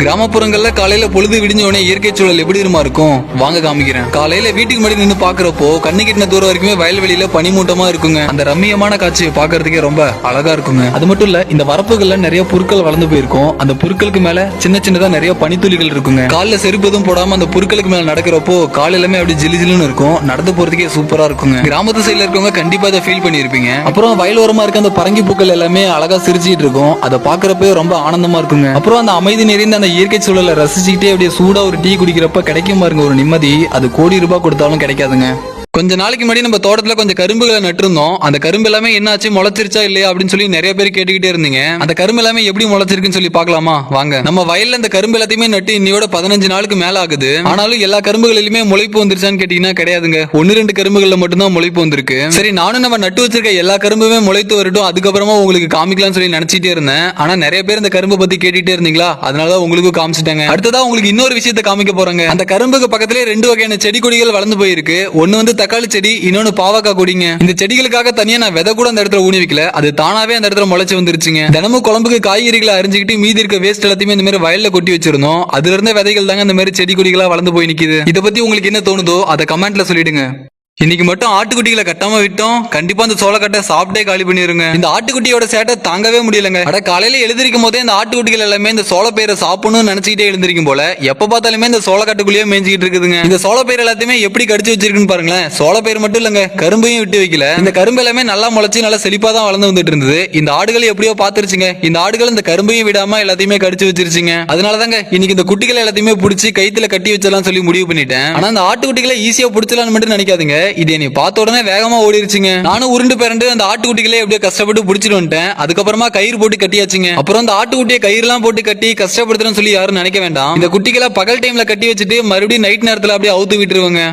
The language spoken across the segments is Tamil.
கிராமப்புறங்கள்ல காலையில பொழுது விடிஞ்ச உடனே இயற்கை சூழல் எப்படி இருமா இருக்கும்? வாங்க காமிக்கிறேன். காலையில வீட்டுக்கு முன்னாடி நின்னு பாக்குறப்போ கண்ணு கிட்டின தூரம் வரைக்குமே வயல்வெளியில பனிமூட்டமா இருக்குங்க. அந்த ரம்மியமான காட்சியை பாக்குறதுக்கே ரொம்ப அழகா இருக்குங்க. அது மட்டும் இல்ல இந்த வரப்புகள்ல நிறைய புற்கள் வளர்ந்து போயிருக்கும். அந்த புற்களுக்கு மேல சின்ன சின்னதா நிறைய பனித்துளிகள் இருக்குங்க. காலில் செருப்பு எதுவும் போடாம அந்த புற்களுக்கு மேல நடக்கிறப்போ கால் எல்லாமே அப்படி ஜிலி ஜிலுன்னு இருக்கும். நடந்து போறதுக்கே சூப்பரா இருக்குங்க. கிராமத்து சைடுல இருக்கவங்க கண்டிப்பா அதை ஃபீல் பண்ணிருப்பீங்க. அப்புறம் வயல் ஓரமா இருக்க அந்த பரங்கி பூக்கள் எல்லாமே அழகா சிரிச்சிட்டு இருக்கும். அதை பாக்குறப்ப ரொம்ப ஆனந்தமா இருக்குங்க. அப்புறம் அந்த அமைதி நிறைந்த அந்த இயற்கை சூழலை ரசிச்சுக்கிட்டே அப்படியே சூடா ஒரு டீ குடிக்கிறப்ப கிடைக்கும் பாருங்க ஒரு நிம்மதி. அது கோடி ரூபாய் கொடுத்தாலும் கிடைக்காதுங்க. கொஞ்ச நாளைக்கு முன்னாடி நம்ம தோட்டத்துல கொஞ்சம் கரும்புகளை நட்டிருந்தோம். அந்த கரும்பு எல்லாமே என்னாச்சு? முளைச்சிருச்சா இல்லையா அப்படின்னு சொல்லி நிறைய பேர் கேட்டுக்கிட்டே இருந்தீங்க. அந்த கரும்பு எல்லாமே எப்படி முளைச்சிருக்குன்னு சொல்லி பார்க்கலாமா? வாங்க. நம்ம வயல்ல இந்த கரும்பு எல்லாத்தையுமே நட்டு இன்னையோட பதினஞ்சு நாளுக்கு மேல ஆகுது. ஆனாலும் எல்லா கரும்புகளிலுமே முளைப்பு வந்துருச்சான்னு கேட்டீங்கன்னா கிடையாதுங்க. ஒன்னு ரெண்டு கரும்புகள்ல மட்டும்தான் முளைப்பு வந்திருக்கு. சரி நானும் நம்ம நட்டு வச்சிருக்க எல்லா கரும்புமே முளைத்து வரட்டும். அதுக்கப்புறமா உங்களுக்கு காமிக்கலாம்னு சொல்லி நினைச்சிட்டே இருந்தேன். ஆனா நிறைய பேர் இந்த கரும்பு பத்தி கேட்டுட்டே இருந்தீங்களா? அதனாலதான் உங்களுக்கு காமிச்சிட்டாங்க. அடுத்ததான் உங்களுக்கு இன்னொரு விஷயத்தை காமிக்க போறாங்க. அந்த கரும்புக்கு பக்கத்திலே ரெண்டு வகையான செடி கொடிகள் வளர்ந்து போயிருக்கு. ஒன்னு வந்து தக்காளி செடி இன்னொன்னு பாவக்காய் கொடிங்க. இந்த செடிகளுக்காக தனியா நான் விதை கூட அந்த இடத்துல ஊனி வைக்கல. அது தானாவே அந்த இடத்துல முளைச்சு வந்துருச்சுங்க. தினமும் குழம்புக்கு காய்கறிகளை அரிஞ்சுக்கிட்டு மீதி இருக்க வேஸ்ட் எல்லாத்தையுமே இந்த மாதிரி வயல்ல கொட்டி வச்சிருந்தோம். அதுல இருந்த விதைகள் தாங்க இந்த மாதிரி செடி கொடிகளா வளர்ந்து போய் நிக்குது. இதை பத்தி உங்களுக்கு என்ன தோணுதோ அதை கமெண்ட்ல சொல்லிடுங்க. இன்னைக்கு மட்டும் ஆட்டுக்குட்டிகளை கட்டாம விட்டோம். கண்டிப்பா அந்த சோளக்கட்டை சாப்பிட்டே காலி பண்ணிருங்க. இந்த ஆட்டுக்குட்டியோட சேட்டை தாங்கவே முடியலங்க. அட காலையில எழுந்திருக்கும் போதே இந்த ஆட்டுக்குட்டிகள் எல்லாமே இந்த சோளப்பயிரை சாப்பிடணும்னு நினைச்சுக்கிட்டே எழுந்திருக்கும் போல எப்ப பார்த்தாலுமே இந்த சோளக்கட்டுக்குள்ளேயே மேய்ஞ்சிக்கிட்டு இருக்குதுங்க. இந்த சோளப்பயிர் எல்லாத்தையுமே எப்படி கடிச்சு வச்சிருக்குன்னு பாருங்களேன். சோளப்பயிர் மட்டும் இல்லங்க கரும்பையும் விட்டு வைக்கல. இந்த கரும்பு எல்லாமே நல்லா முளைச்சு நல்லா செழிப்பா தான் வளர்ந்து வந்துட்டு இருந்தது. இந்த ஆடுகள் எப்படியோ பாத்துருச்சுங்க இந்த ஆடுகள் இந்த கரும்பையும் விடாம எல்லாத்தையுமே கடிச்சு வச்சிருச்சுங்க. அதனாலதாங்க இன்னைக்கு இந்த குட்டிகளை எல்லாத்தையுமே பிடிச்சி கைத்துல கட்டி வச்சலாம் சொல்லி முடிவு பண்ணிட்டேன். ஆனா அந்த ஆட்டுக்குட்டிகளை ஈஸியா பிடிச்சலாம்னு மட்டும் நினைக்காதுங்க. இது என்னை பார்த்த உடனே வேகமா ஓடிருச்சுங்க. நானும் உருண்டு பிறண்டு அந்த ஆட்டுக்குட்டிகளே எப்படியோ கஷ்டப்பட்டு பிடிச்சிட்டு வந்துட்டேன். அதுக்கப்புறமா கயிறு போட்டு கட்டியாச்சுங்க. அப்புறம் அந்த ஆட்டுக்குட்டியை கயிறுலாம் போட்டு கட்டி கஷ்டப்படுத்துறேன்னு சொல்லி யாரும் நினைக்க வேண்டாம். இந்த குட்டிகளை பகல் டைம்ல கட்டி வச்சுட்டு மறுபடியும் நைட் நேரத்துல அப்படியே அவுத்து விட்டுருவாங்க.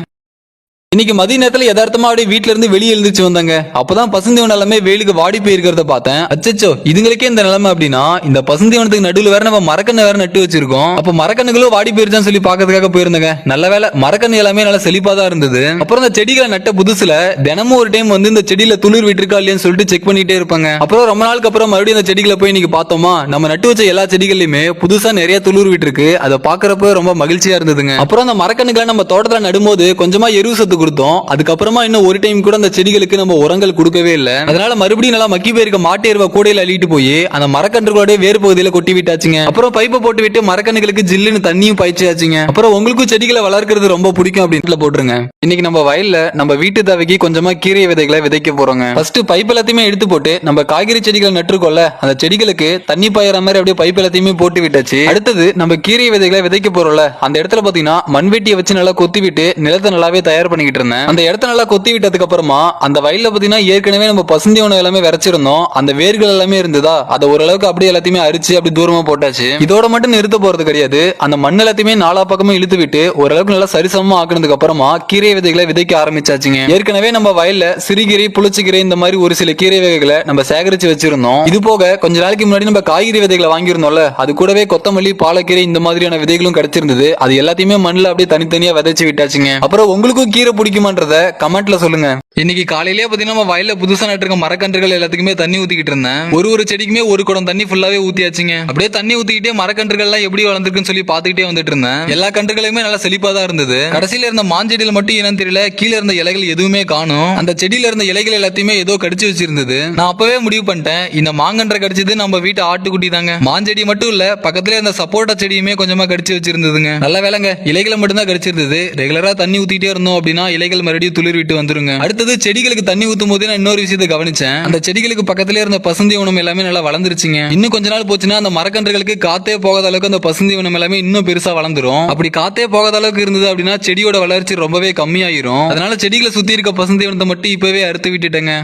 இன்னைக்கு மதிய நேரத்துல யதார்த்தமா அப்படியே வீட்டுல இருந்து வெளியே எழுந்திரிச்சு வந்தாங்க. அப்பதான் பசுந்தீவனம் எல்லாமே வெயிலுக்கு வாடி போயிருக்கிறத பார்த்தேன். அச்சச்சோ இதுங்களுக்கே இந்த நிலைமை அப்படின்னா இந்த பசுந்தீவனத்துக்கு நடுவில் வேற நம்ம மரக்கண்ணை வேற நட்டு வச்சிருக்கோம். அப்ப மரக்கண்ணுகளும் வாடி போயிருச்சான்னு சொல்லி பாக்கிறதுக்காக போயிருந்தாங்க. நல்ல வேலை மரக்கண்ணு எல்லாமே நல்லா செழிப்பா தான் இருந்தது. அப்புறம் இந்த செடிகளை நட்ட புதுசுல தினமும் ஒரு டைம் வந்து இந்த செடியில துளிர் விட்டுருக்கா இல்லையான்னு சொல்லிட்டு செக் பண்ணிட்டே இருப்பாங்க. அப்புறம் ரொம்ப நாளுக்கு அப்புறம் மறுபடியும் அந்த செடிகளை போய் இன்னைக்கு பார்த்தோமா? நம்ம நட்டு வச்ச எல்லா செடிகளையுமே புதுசா நிறைய துளிர் விட்டுருக்கு. அதை பாக்குறப்ப ரொம்ப மகிழ்ச்சியா இருந்ததுங்க. அப்புறம் அந்த மரக்கண்ணுகளை நம்ம தோட்டத்துல நடும்போது கொஞ்சமா எருவு சத்து கொடுத்தோம். அதுக்கப்புறமா இன்னும் ஒரு டைம் கூட அந்த செடிகளுக்கு நம்ம உரங்கள் கொடுக்கவே இல்லை. அதனால மறுபடியும் நல்லா மக்கி போயிருக்க மாட்டு எருவை கூடையில அள்ளிட்டு போய் அந்த மரக்கன்றுகளோட வேறு பகுதியில கொட்டி விட்டாச்சுங்க. அப்புறம் பைப்பை போட்டு விட்டு மரக்கன்றுகளுக்கு ஜில்லுன்னு தண்ணியும் பாய்ச்சியாச்சுங்க. அப்புறம் உங்களுக்கும் செடிகளை வளர்க்கறது ரொம்ப பிடிக்கும் அப்படின்னு போட்டுருங்க. இன்னைக்கு நம்ம வயல்ல நம்ம வீட்டு தேவைக்கு கொஞ்சமா கீரை விதைகளை விதைக்க போறோங்க. ஃபர்ஸ்ட் பைப் எல்லாத்தையுமே எடுத்து போட்டு நம்ம காய்கறி செடிகள் நட்டுருக்கோம்ல அந்த செடிகளுக்கு தண்ணி பாயிற மாதிரி அப்படியே பைப் எல்லாத்தையுமே போட்டு விட்டாச்சு. அடுத்தது நம்ம கீரை விதைகளை விதைக்க போறோம்ல அந்த இடத்துல பாத்தீங்கன்னா மண்வெட்டியை வச்சு நல்லா கொத்தி விட்டு நிலத்தை நல்லாவே தயார் பண்ணிக்கிட்டு இருந்தேன். அந்த இடத்த நல்லா கொத்தி விட்டதுக்கு அப்புறமா அந்த வயல்ல பாத்தீங்கன்னா ஏற்கனவே நம்ம பசுந்தி உணவு எல்லாமே விரைச்சிருந்தோம். அந்த வேர்கள் எல்லாமே இருந்ததா? அதை ஓரளவுக்கு அப்படியே எல்லாத்தையுமே அரிச்சு அப்படி தூரமா போட்டாச்சு. இதோட மட்டும் நிறுத்த போறது கிடையாது. அந்த மண் எல்லாத்தையுமே நாலா பக்கமும் இழுத்து விட்டு ஓரளவுக்கு நல்லா சரிசமமா ஆக்குனதுக்கு அப்புறமா கீரை விதைகளை விதைக்க ஆரம்பிச்சாச்சுங்க. ஏற்கனவே நம்ம வயல்ல சிறுகீரை புளிச்சக்கீரை இந்த மாதிரி ஒரு சில கீரை வகைகளை நம்ம சேகரிச்சு வச்சிருந்தோம். இது போக கொஞ்ச நாளைக்கு முன்னாடி நம்ம காய்கறி விதைகளை வாங்கியிருந்தோம்ல அது கூடவே கொத்தமல்லி பாலக்கீரை இந்த மாதிரியான விதைகளும் கிடைச்சிருந்தது. அது எல்லாத்தையுமே மண்ணில் அப்படியே தனித்தனியா விதைச்சு விட்டாச்சுங்க. அப்புறம் உங்களுக்கும் கீரை பிடிக்குமான்றத கமெண்ட்ல சொல்லுங்க. இன்னைக்கு காலையிலேயே பாத்தீங்கன்னா நம்ம வயல்ல புதுசா நட்டிருக்க மரக்கன்றுகள் எல்லாத்துக்குமே தண்ணி ஊத்திக்கிட்டு இருந்தேன். ஒரு ஒரு செடிக்குமே ஒரு குடம் தண்ணி ஃபுல்லாவே ஊத்தியாச்சுங்க. அப்படியே தண்ணி ஊத்திக்கிட்டே மரக்கன்றுகள் எல்லாம் எப்படி வளர்ந்துருக்குன்னு சொல்லி பாத்துக்கிட்டே வந்துட்டு இருந்தேன். எல்லா கன்றுகளுமே நல்லா செழிப்பா தான் இருந்தது. கடைசியில இருந்த மாஞ்செடியில மட்டும் என்னன்னு தெரியல. கீழே இருந்த இலைகள் எதுவுமே காணும். அந்த செடியில இருந்த இலைகள் எல்லாத்தையுமே ஏதோ கடிச்சு வச்சிருந்தது. நான் அப்பவே முடிவு பண்ணிட்டேன். இந்த மாங்கன்றை கடிச்சது நம்ம வீட்டு ஆட்டுக்குட்டி தாங்க. மாஞ்செடி மட்டும் இல்ல பக்கத்துல இருந்த சப்போட்டா செடியுமே கொஞ்சமா கடிச்சு வச்சிருந்ததுங்க. நல்ல வேலைங்க. இலைகளை மட்டும் தான் கடிச்சிருந்தது. ரெகுலரா தண்ணி ஊத்திட்டே இருந்தோம் அப்படின்னா இலைகள் மறுபடியும் துளிர் விட்டு வந்துருங்க. அடுத்தது செடிகளுக்கு தண்ணி ஊத்தும் போது நான் இன்னொரு விஷயத்தை கவனிச்சேன். அந்த செடிகளுக்கு பக்கத்திலே இருந்த பசுந்தி உணவு எல்லாமே நல்லா வளர்ந்துருச்சுங்க. இன்னும் கொஞ்ச நாள் போச்சுன்னா அந்த மரக்கன்றுகளுக்கு காத்தே போகாத அளவுக்கு அந்த பசுந்தி உணவு எல்லாமே இன்னும் பெருசா வளர்ந்துரும். அப்படி காத்தே போகாத அளவுக்கு இருந்தது அப்படின்னா செடியோட வளர்ச்சி ரொம்பவே கம்மியாயிரும். அதனால செடிகளை சுத்தி இருக்க பசுந்தி உணத்தை மட்டும் இப்பவே அறுத்து விட்டுட்டேங்க.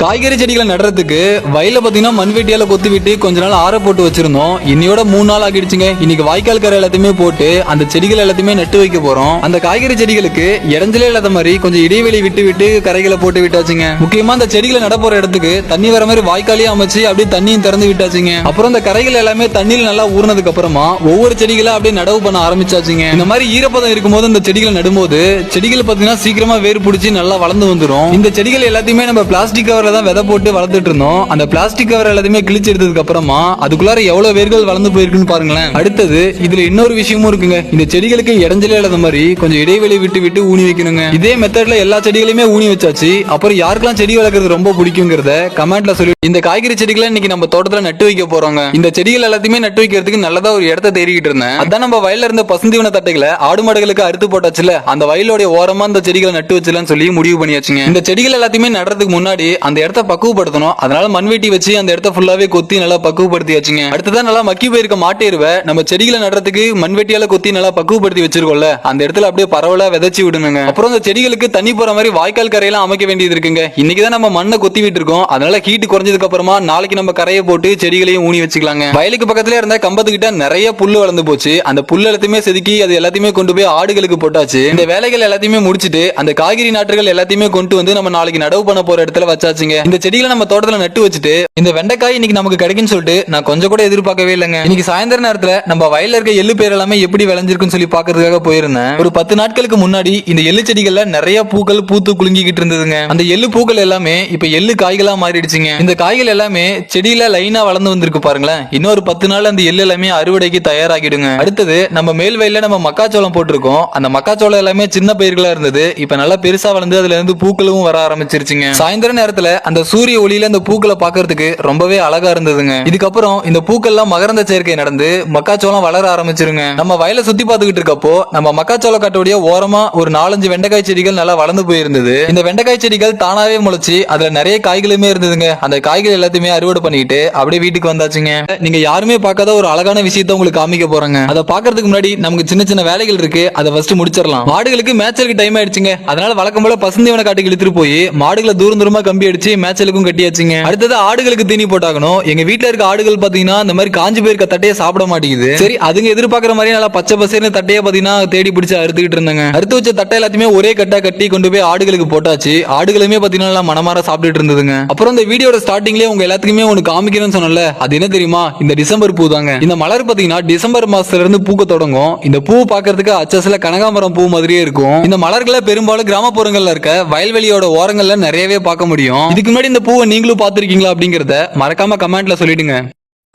காய்கறி செடிகளை நடுறதுக்கு வயல பாத்தீங்கன்னா மண்வெட்டியால கொத்தி விட்டு கொஞ்ச நாள் ஆற போட்டு வச்சிருந்தோம். இன்னையோட மூணு நாள் ஆகிடுச்சுங்க. இன்னைக்கு வாய்க்கால் கரை எல்லாத்தையுமே போட்டு அந்த செடிகள் எல்லாத்தையுமே நட்டு வைக்க போறோம். அந்த காய்கறி செடிகளுக்கு இறஞ்சலே இல்லாத மாதிரி கொஞ்சம் இடைவெளி விட்டு விட்டு கரைகளை போட்டு விட்டாச்சுங்க. முக்கியமா அந்த செடிகளை நட போற இடத்துக்கு தண்ணி வர மாதிரி வாய்க்காலையும் அமைச்சு அப்படியே தண்ணியும் திறந்து விட்டாச்சுங்க. அப்புறம் அந்த கரைகள் எல்லாமே தண்ணியில் நல்லா ஊறினதுக்கு அப்புறமா ஒவ்வொரு செடிகளை அப்படியே நடவு பண்ண ஆரம்பிச்சாச்சுங்க. இந்த மாதிரி ஈரப்பதம் இருக்கும்போது அந்த செடிகளை நடும்போது செடிகள் பாத்தீங்கன்னா சீக்கிரமா வேர் பிடிச்சி நல்லா வளர்ந்து வந்துடும் இந்த செடிகள் எல்லாத்தையுமே நம்ம பிளாஸ்டிக் கவர்ல தான் விதை போட்டு வளர்த்துட்டு இருந்தோம். அந்த பிளாஸ்டிக் கவர் எல்லாத்தையுமே கிழிச்சு எடுத்ததுக்கு அப்புறமா அதுக்குள்ளார எவ்வளவு வேர்கள் வளர்ந்து போயிருக்குன்னு பாருங்களேன். அடுத்தது இதுல இன்னொரு விஷயமும் இருக்குங்க. இந்த செடிகளுக்கு இடைஞ்சலே இல்லாத மாதிரி கொஞ்சம் இடைவெளி விட்டு விட்டு ஊனி வைக்கணுங்க. இதே மெத்தட்ல எல்லா செடிகளையுமே ஊனி வச்சாச்சு. அப்புறம் யாருக்கெல்லாம் செடி வளர்க்கறது ரொம்ப பிடிக்குங்கிறத கமெண்ட்ல சொல்லி இந்த காய்கறி செடிகளை இன்னைக்கு நம்ம தோட்டத்துல நட்டு வைக்க போறோங்க. இந்த செடிகள் எல்லாத்தையுமே நட்டு வைக்கிறதுக்கு நல்லதா ஒரு இடத்த தேடிக்கிட்டு இருந்தேன். அதான் நம்ம வயல்ல இருந்த பசுந்தீவன தட்டைகளை ஆடு மாடுகளுக்கு அறுத்து போட்டாச்சுல அந்த வயலோட ஓரமா அந்த செடிகளை நட்டு வச்சலாம்னு சொல்லி முடிவு பண்ணியாச்சுங்க. இந்த செடிகள் எல்லாத்தையுமே நடுறதுக்கு முன்னாடி அந்த இடத்த பக்குவப்படுத்தணும். அதனால மண்வெட்டி வச்சு அந்த இடத்த ஃபுல்லாவே கொத்தி நல்லா பக்குவப்படுத்தியாச்சுங்க அடுத்ததான் நல்லா மக்கி போயிருக்க மாட்டேருவை நம்ம செடிகளை நடுறதுக்கு மண்வெட்டியால கொத்தி நல்லா பக்குவப்படுத்தி வச்சிருக்கோம்ல. அந்த இடத்துல அப்படியே பரவலா விதைச்சு விடுங்க அப்புறம் அந்த செடிகளுக்கு தண்ணி போற மாதிரி வாய்க்கால் கரையெல்லாம் அமைக்க வேண்டியது இருக்குங்க. இன்னைக்கு தான் நம்ம மண்ணை கொத்தி விட்டு இருக்கோம் அதனால ஹீட் குறைஞ்சதுக்கு அப்புறமா நாளைக்கு நம்ம கரையை போட்டு செடிகளையும் ஊனி வச்சுக்கலாங்க. வயலுக்கு பக்கத்துல இருந்த கம்பத்துக்கிட்ட நிறைய புல்லு வளர்ந்து போச்சு. அந்த புல் எல்லாத்தையுமே செதுக்கி அது எல்லாத்தையுமே கொண்டு போய் ஆடுகளுக்கு போட்டாச்சு. இந்த வேலைகள் எல்லாத்தையுமே முடிச்சிட்டு அந்த காய்கறி நாற்றுகள் எல்லாத்தையுமே கொண்டு வந்து நம்ம நாளைக்கு நடவு பண்ண போற இடத்துல வச்சாச்சு. வச்சாச்சுங்க இந்த செடிகளை நம்ம தோட்டத்துல நட்டு வச்சுட்டு இந்த வெண்டைக்காய் இன்னைக்கு நமக்கு கிடைக்கும் சொல்லிட்டு நான் கொஞ்சம் கூட எதிர்பார்க்கவே இல்லைங்க. இன்னைக்கு சாயந்தர நேரத்துல நம்ம வயல்ல இருக்க எள்ளு பேர் எல்லாமே எப்படி விளைஞ்சிருக்குன்னு சொல்லி பாக்குறதுக்காக போயிருந்தேன். ஒரு பத்து நாட்களுக்கு முன்னாடி இந்த எள்ளு செடிகள்ல நிறைய பூக்கள் பூத்து குலுங்கிக்கிட்டு இருந்ததுங்க. அந்த எள்ளு பூக்கள் எல்லாமே இப்ப எள்ளு காய்களா மாறிடுச்சுங்க. இந்த காய்கள் எல்லாமே செடியில லைனா வளர்ந்து வந்திருக்கு பாருங்களேன். இன்னொரு பத்து நாள் அந்த எள்ளு எல்லாமே அறுவடைக்கு தயாராகிடுங்க. அடுத்தது நம்ம மேல் வயல்ல நம்ம மக்காச்சோளம் போட்டிருக்கோம். அந்த மக்காச்சோளம் எல்லாமே சின்ன பயிர்களா இருந்தது. இப்ப நல்லா பெருசா வளர்ந்து அதுல இருந்து பூக்களும் வர ஆரம்பிச்சிருச்சுங்க. சாயந்தர நேரத்துல அந்த சூரிய ஒளியில அந்த பூக்களை பாக்குறதுக்கு ரொம்பவே அழகா இருந்ததுங்க. இதுக்கப்புறம் இந்த பூக்கள்லாம் மகரந்த சேர்க்கை நடந்து மக்காச்சோளம் வளர ஆரம்பிச்சிருங்க. நம்ம வயலை சுத்தி பாத்துக்கிட்டு இருக்கப்போ நம்ம மக்காச்சோள காட்டோடைய ஓரமா ஒரு நாலஞ்சு வெண்டைக்காய் செடிகள் நல்லா வளர்ந்து போயிருந்தது. இந்த வெண்டைக்காய் செடிகள் தானாவே முளைச்சு அதுல நிறைய காய்களுமே இருந்ததுங்க. அந்த காய்கள் எல்லாத்தையுமே அறுவடை பண்ணிட்டு அப்படியே வீட்டுக்கு வந்தாச்சுங்க. நீங்க யாருமே பார்க்காத ஒரு அழகான விஷயத்த உங்களுக்கு காமிக்க போறாங்க. அதை பாக்குறதுக்கு முன்னாடி நமக்கு சின்ன சின்ன வேலைகள் இருக்கு. அதை ஃபர்ஸ்ட் முடிச்சிடலாம். மாடுகளுக்கு மேய்ச்சலுக்கு டைம் ஆயிடுச்சுங்க. அதனால வழக்கம் போல பசுந்தீவன காட்டுக்கு இழுத்துட்டு போய் மாடுகளை தூரம் தூரமா கம்பி அடிச்சு மேய்ச்சலுக்கும் கட்டியாச்சுங்க. அடுத்தது ஆடுகளுக்கு தீனி போட்டாகணும். எங்க வீட்டுல இருக்க ஆடுகள் பாத்தீங்கன்னா இந்த மாதிரி காஞ்சி போயிருக்க தட்டையை சாப்பிட மாட்டேங்குது. சரி அதுங்க எதிர்பார்க்குற மாதிரி நல்லா பச்சை பசேர்னு தட்டையை பாத்தீங்கன்னா தேடி பிடிச்சு அறுத்துக்கிட்டு இருந்தாங்க. அறுத்து வச்ச தட்டை எல்லாத்தையுமே ஒரே கட்டா கட்டி கொண்டு போய் ஆடுகளுக்கு போட்டாச்சு. ஆடுகளுமே பாத்தீங்கன்னா நல்லா மனமார சாப்பிட்டுட்டு இருந்ததுங்க. அப்புறம் இந்த வீடியோட ஸ்டார்டிங்லயே உங்க எல்லாத்துக்குமே ஒன்று காமிக்கிறேன்னு சொன்னல அது என்ன தெரியுமா? இந்த டிசம்பர் பூ தாங்க இந்த மலர் பாத்தீங்கன்னா டிசம்பர் மாசத்துல இருந்து பூக்க தொடங்கும். இந்த பூ பாக்குறதுக்கு அச்சஸ்ல கனகாம்பரம் பூ மாதிரியே இருக்கும். இந்த மலர்களை பெரும்பாலும் கிராமப்புறங்கள்ல இருக்க வயல்வெளியோட ஓரங்கள்ல நிறையவே பார்க்க முடியும். இதுக்கு முன்னாடி இந்த பூவை நீங்களும் பார்த்துருக்கீங்களா அப்படிங்கறத மறக்காம கமெண்ட்ல சொல்லிடுங்க.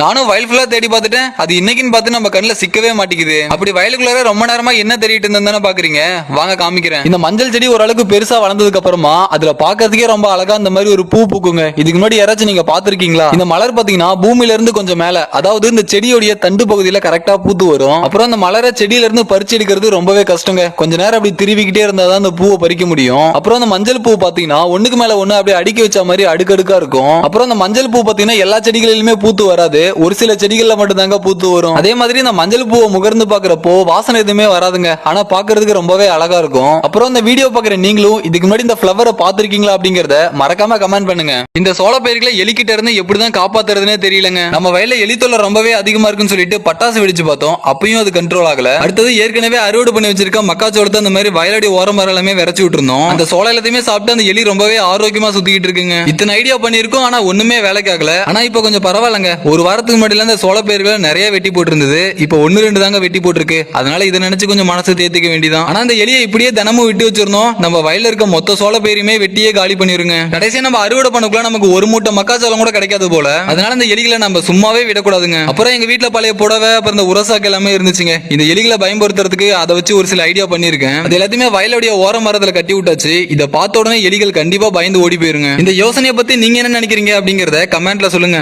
நானும் வயல் ஃபுல்லா தேடி பார்த்துட்டேன். அது இன்னைக்குன்னு பார்த்து நம்ம கண்ணுல சிக்கவே மாட்டேங்குது. அப்படி வயலுக்குள்ளார ரொம்ப நேரமா என்ன தேடிட்டு இருந்தேன்னு பாக்குறீங்க வாங்க காமிக்கிறேன். இந்த மஞ்சள் செடி ஓரளவுக்கு பெருசா வளர்ந்ததுக்கு அப்புறமா அதுல பாக்குறதுக்கே ரொம்ப அழகா இந்த மாதிரி ஒரு பூ பூக்குங்க. இதுக்கு முன்னாடி யாராச்சும் நீங்க பாத்திருக்கீங்களா இந்த மலர் பாத்தீங்கன்னா பூமியில இருந்து கொஞ்சம் மேல அதாவது இந்த செடியோடைய தண்டு பகுதியில கரெக்டா பூத்து வரும். அப்புறம் அந்த மலரை செடியில இருந்து பறிச்சு எடுக்கிறது ரொம்பவே கஷ்டங்க. கொஞ்ச நேரம் அப்படி திருவிக்கிட்டே இருந்தாதான் அந்த பூவை பறிக்க முடியும். அப்புறம் அந்த மஞ்சள் பூ பாத்தீங்கன்னா ஒண்ணுக்கு மேல ஒண்ணு அப்படியே அடுக்கி வச்ச மாதிரி அடுக்கடுக்கா இருக்கும். அப்புறம் அந்த மஞ்சள் பூ பாத்தீங்கன்னா எல்லா செடிகளிலுமே பூத்து வராது. ஒரு சில செடிகள்ல மட்டும் தாங்க பூத்து வரும். அதே மாதிரி இந்த மஞ்சள் பூவை முகர்ந்து பாக்குறப்போ வாசனை எதுவுமே வராதுங்க. ஆனா பாக்குறதுக்கு ரொம்பவே அழகா இருக்கும். அப்புறம் இந்த வீடியோ பாக்குற நீங்களும் இதுக்கு முன்னாடி இந்த ஃபிளவரை பாத்திருக்கீங்களா அப்படிங்கறத மறக்காம கமெண்ட் பண்ணுங்க. இந்த சோள பயிர்களை எலிக்கிட்ட இருந்து எப்படிதான் காப்பாத்துறதுனே தெரியலங்க. நம்ம வயல்ல எலி தொல்லை ரொம்பவே அதிகமா இருக்குன்னு சொல்லிட்டு பட்டாசு வெடிச்சு பார்த்தோம். அப்பயும் அது கண்ட்ரோல் ஆகல. அடுத்தது ஏற்கனவே அறுவடை பண்ணி வச்சிருக்க மக்காச்சோளத்தை அந்த மாதிரி வயலடி ஓரம் எல்லாமே விரைச்சு விட்டுருந்தோம். அந்த சோள எல்லாத்தையுமே சாப்பிட்டு அந்த எலி ரொம்பவே ஆரோக்கியமா சுத்திக்கிட்டு இருக்குங்க. இத்தனை ஐடியா பண்ணிருக்கோம் ஆனா ஒண்ணுமே வேலைக்கு ஆகல ஆனா இப்ப கொஞ்சம் பரவாயில்லங்க. ஒரு வாரத்துக்கு முன்னாடில இந்த சோள பயிர்களை நிறைய வெட்டி போட்டிருந்தது. இப்போ ஒன்னு ரெண்டு தாங்க வெட்டி போட்டிருக்கு. அதனால இதை நினைச்சு கொஞ்சம் மனசு தேத்திக்க வேண்டியதான் ஆனா அந்த எலியை இப்படியே தினமும் விட்டு வச்சிருந்தோம் நம்ம வயல்ல இருக்க மொத்த சோள பயிருமே வெட்டியே காலி பண்ணிருங்க. கடைசியா நம்ம அறுவடை பண்ணக்குள்ள நமக்கு ஒரு மூட்டை மக்காச்சோளம் கூட கிடைக்காது போல. அதனால இந்த எலிகளை நம்ம சும்மாவே விடக்கூடாதுங்க. அப்புறம் எங்க வீட்டுல பழைய புடவை அப்புறம் இந்த உரசாக்கு எல்லாமே இருந்துச்சுங்க. இந்த எலிகளை பயன்படுத்துறதுக்கு அதை வச்சு ஒரு சில ஐடியா பண்ணிருக்கேன் அது எல்லாத்தையுமே வயலுடைய ஓர மரத்துல கட்டி விட்டாச்சு. இதை பார்த்த உடனே எலிகள் கண்டிப்பா பயந்து ஓடி போயிருங்க. இந்த யோசனையை பத்தி நீங்க என்ன நினைக்கிறீங்க அப்படிங்கறத கமெண்ட்ல சொல்லுங்க.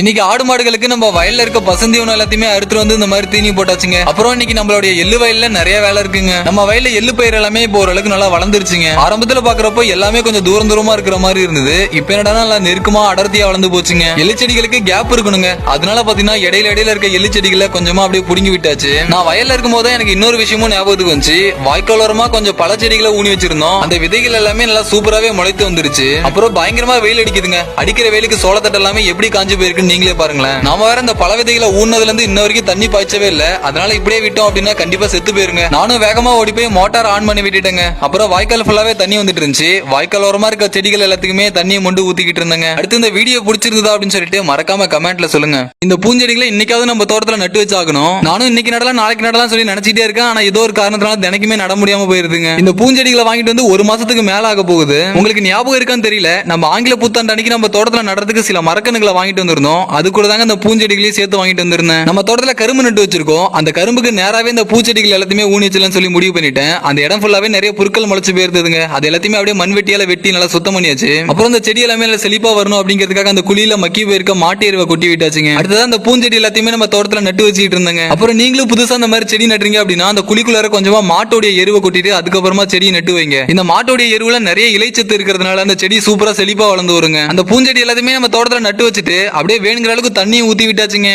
இன்னைக்கு ஆடு மாடுகளுக்கு நம்ம வயல்ல இருக்க பசந்தீவனம் எல்லாத்தையுமே அறுத்துட்டு வந்து இந்த மாதிரி தீனி போட்டாச்சுங்க. அப்புறம் இன்னைக்கு நம்மளுடைய எள்ளு வயல்ல நிறைய வேலை இருக்குங்க. நம்ம வயல்ல எள்ளு பயிர் எல்லாமே இப்போ ஓரளவுக்கு நல்லா வளர்ந்துருச்சுங்க. ஆரம்பத்துல பாக்குறப்போ எல்லாமே கொஞ்சம் தூரம் தூரமா இருக்கிற மாதிரி இருந்தது. இப்ப என்னடா நல்லா நெருக்கமா அடர்த்தியா வளர்ந்து போச்சுங்க. எள்ளு செடிகளுக்கு கேப் இருக்கணுங்க அதனால பாத்தீங்கன்னா இடையில இடையில இருக்க எள்ளு செடிகளை கொஞ்சமா அப்படியே புடுங்கி விட்டாச்சு. நான் வயல்ல இருக்கும் போது எனக்கு இன்னொரு விஷயமும் ஞாபகத்துக்கு வந்துச்சு. வாய்க்காலோரமா கொஞ்சம் பல செடிகளை ஊனி வச்சிருந்தோம். அந்த விதைகள் எல்லாமே நல்லா சூப்பராவே முளைத்து வந்துருச்சு. அப்புறம் பயங்கரமா வெயில் அடிக்குதுங்க. அடிக்கிற வெயிலுக்கு சோளத்தட்டை எல்லாமே எப்படி காஞ்சு போயிருக்கு அப்படின்னு நீங்களே பாருங்களேன். நாம வேற இந்த பல விதைகளை ஊனதுல இருந்து இன்ன வரைக்கும் தண்ணி பாய்ச்சவே இல்ல. அதனால இப்படியே விட்டோம் அப்படின்னா கண்டிப்பா செத்து போயிருங்க. நானும் வேகமா ஓடி போய் மோட்டார் ஆன் பண்ணி விட்டுட்டேங்க. அப்புறம் வாய்க்கால் ஃபுல்லாவே தண்ணி வந்துட்டு இருந்துச்சு. வாய்க்கால் ஓரமா இருக்க செடிகள் எல்லாத்துக்குமே தண்ணியை மொண்டு ஊத்திக்கிட்டு இருந்தேங்க. அடுத்து இந்த வீடியோ பிடிச்சிருந்ததா அப்படின்னு சொல்லிட்டு மறக்காம கமெண்ட்ல சொல்லுங்க. இந்த பூஞ்செடிகளை இன்னைக்காவது நம்ம தோட்டத்துல நட்டு வச்சாகணும். நானும் இன்னைக்கு நடலாம் நாளைக்கு நடலாம் சொல்லி நினைச்சிட்டே இருக்கேன். ஆனா ஏதோ ஒரு காரணத்தினால தினைக்குமே நட முடியாம போயிருதுங்க. இந்த பூஞ்செடிகளை வாங்கிட்டு வந்து ஒரு மாசத்துக்கு மேல ஆக போகுது. உங்களுக்கு ஞாபகம் இருக்கான்னு தெரியல. நம்ம ஆங்கில புத்தாண்டு அன்னைக்கு நம்ம தோட்டத்துல நடறதுக்கு சில மரக்கணுகளை வாங்கிட்டு வந்திருந்தோம். அது கூட தாங்க இந்த பூஞ்செடிகளையும் சேர்த்து வாங்கிட்டு வந்திருந்தேன். நம்ம தோட்டத்துல கரும்பு நட்டு வச்சிருக்கோம். அந்த கரும்புக்கு நேராவே இந்த பூச்செடிகள் எல்லாத்தையுமே ஊனி வச்சலாம்னு சொல்லி முடிவு பண்ணிட்டேன். அந்த இடம் ஃபுல்லாவே நிறைய புற்கள் முளைச்சு போயிருந்ததுங்க. அது எல்லாத்தையுமே அப்படியே மண் வெட்டியால வெட்டி நல்லா சுத்தம் பண்ணியாச்சு. அப்புறம் இந்த செடி எல்லாமே நல்லா செழிப்பா வரணும் அப்படிங்கிறதுக்காக அந்த குழியில மக்கி போயிருக்க மாட்டு எருவை கொட்டி விட்டாச்சுங்க. அடுத்ததான் அந்த பூஞ்செடி எல்லாத்தையுமே நம்ம தோட்டத்துல நட்டு வச்சுட்டு இருந்தாங்க. அப்புறம் நீங்களும் புதுசா அந்த மாதிரி செடி நட்டுறீங்க அப்படின்னா அந்த குழிக்குள்ளார கொஞ்சமா மாட்டோடைய எருவை கொட்டிட்டு அதுக்கப்புறமா செடியை நட்டு வைங்க. இந்த மாட்டோடைய எருவுல நிறைய இலைச்சத்து இருக்கிறதுனால அந்த செடி சூப்பரா செழிப்பா வளர்ந்து வருங்க. அந்த பூஞ்செடி எல்லாத்தையுமே நம்ம தோட்டத்துல நட்டு வச்சுட்டு அப்படியே வேணுங்கிற அளவுக்கு தண்ணியும் ஊற்றி விட்டாச்சுங்க.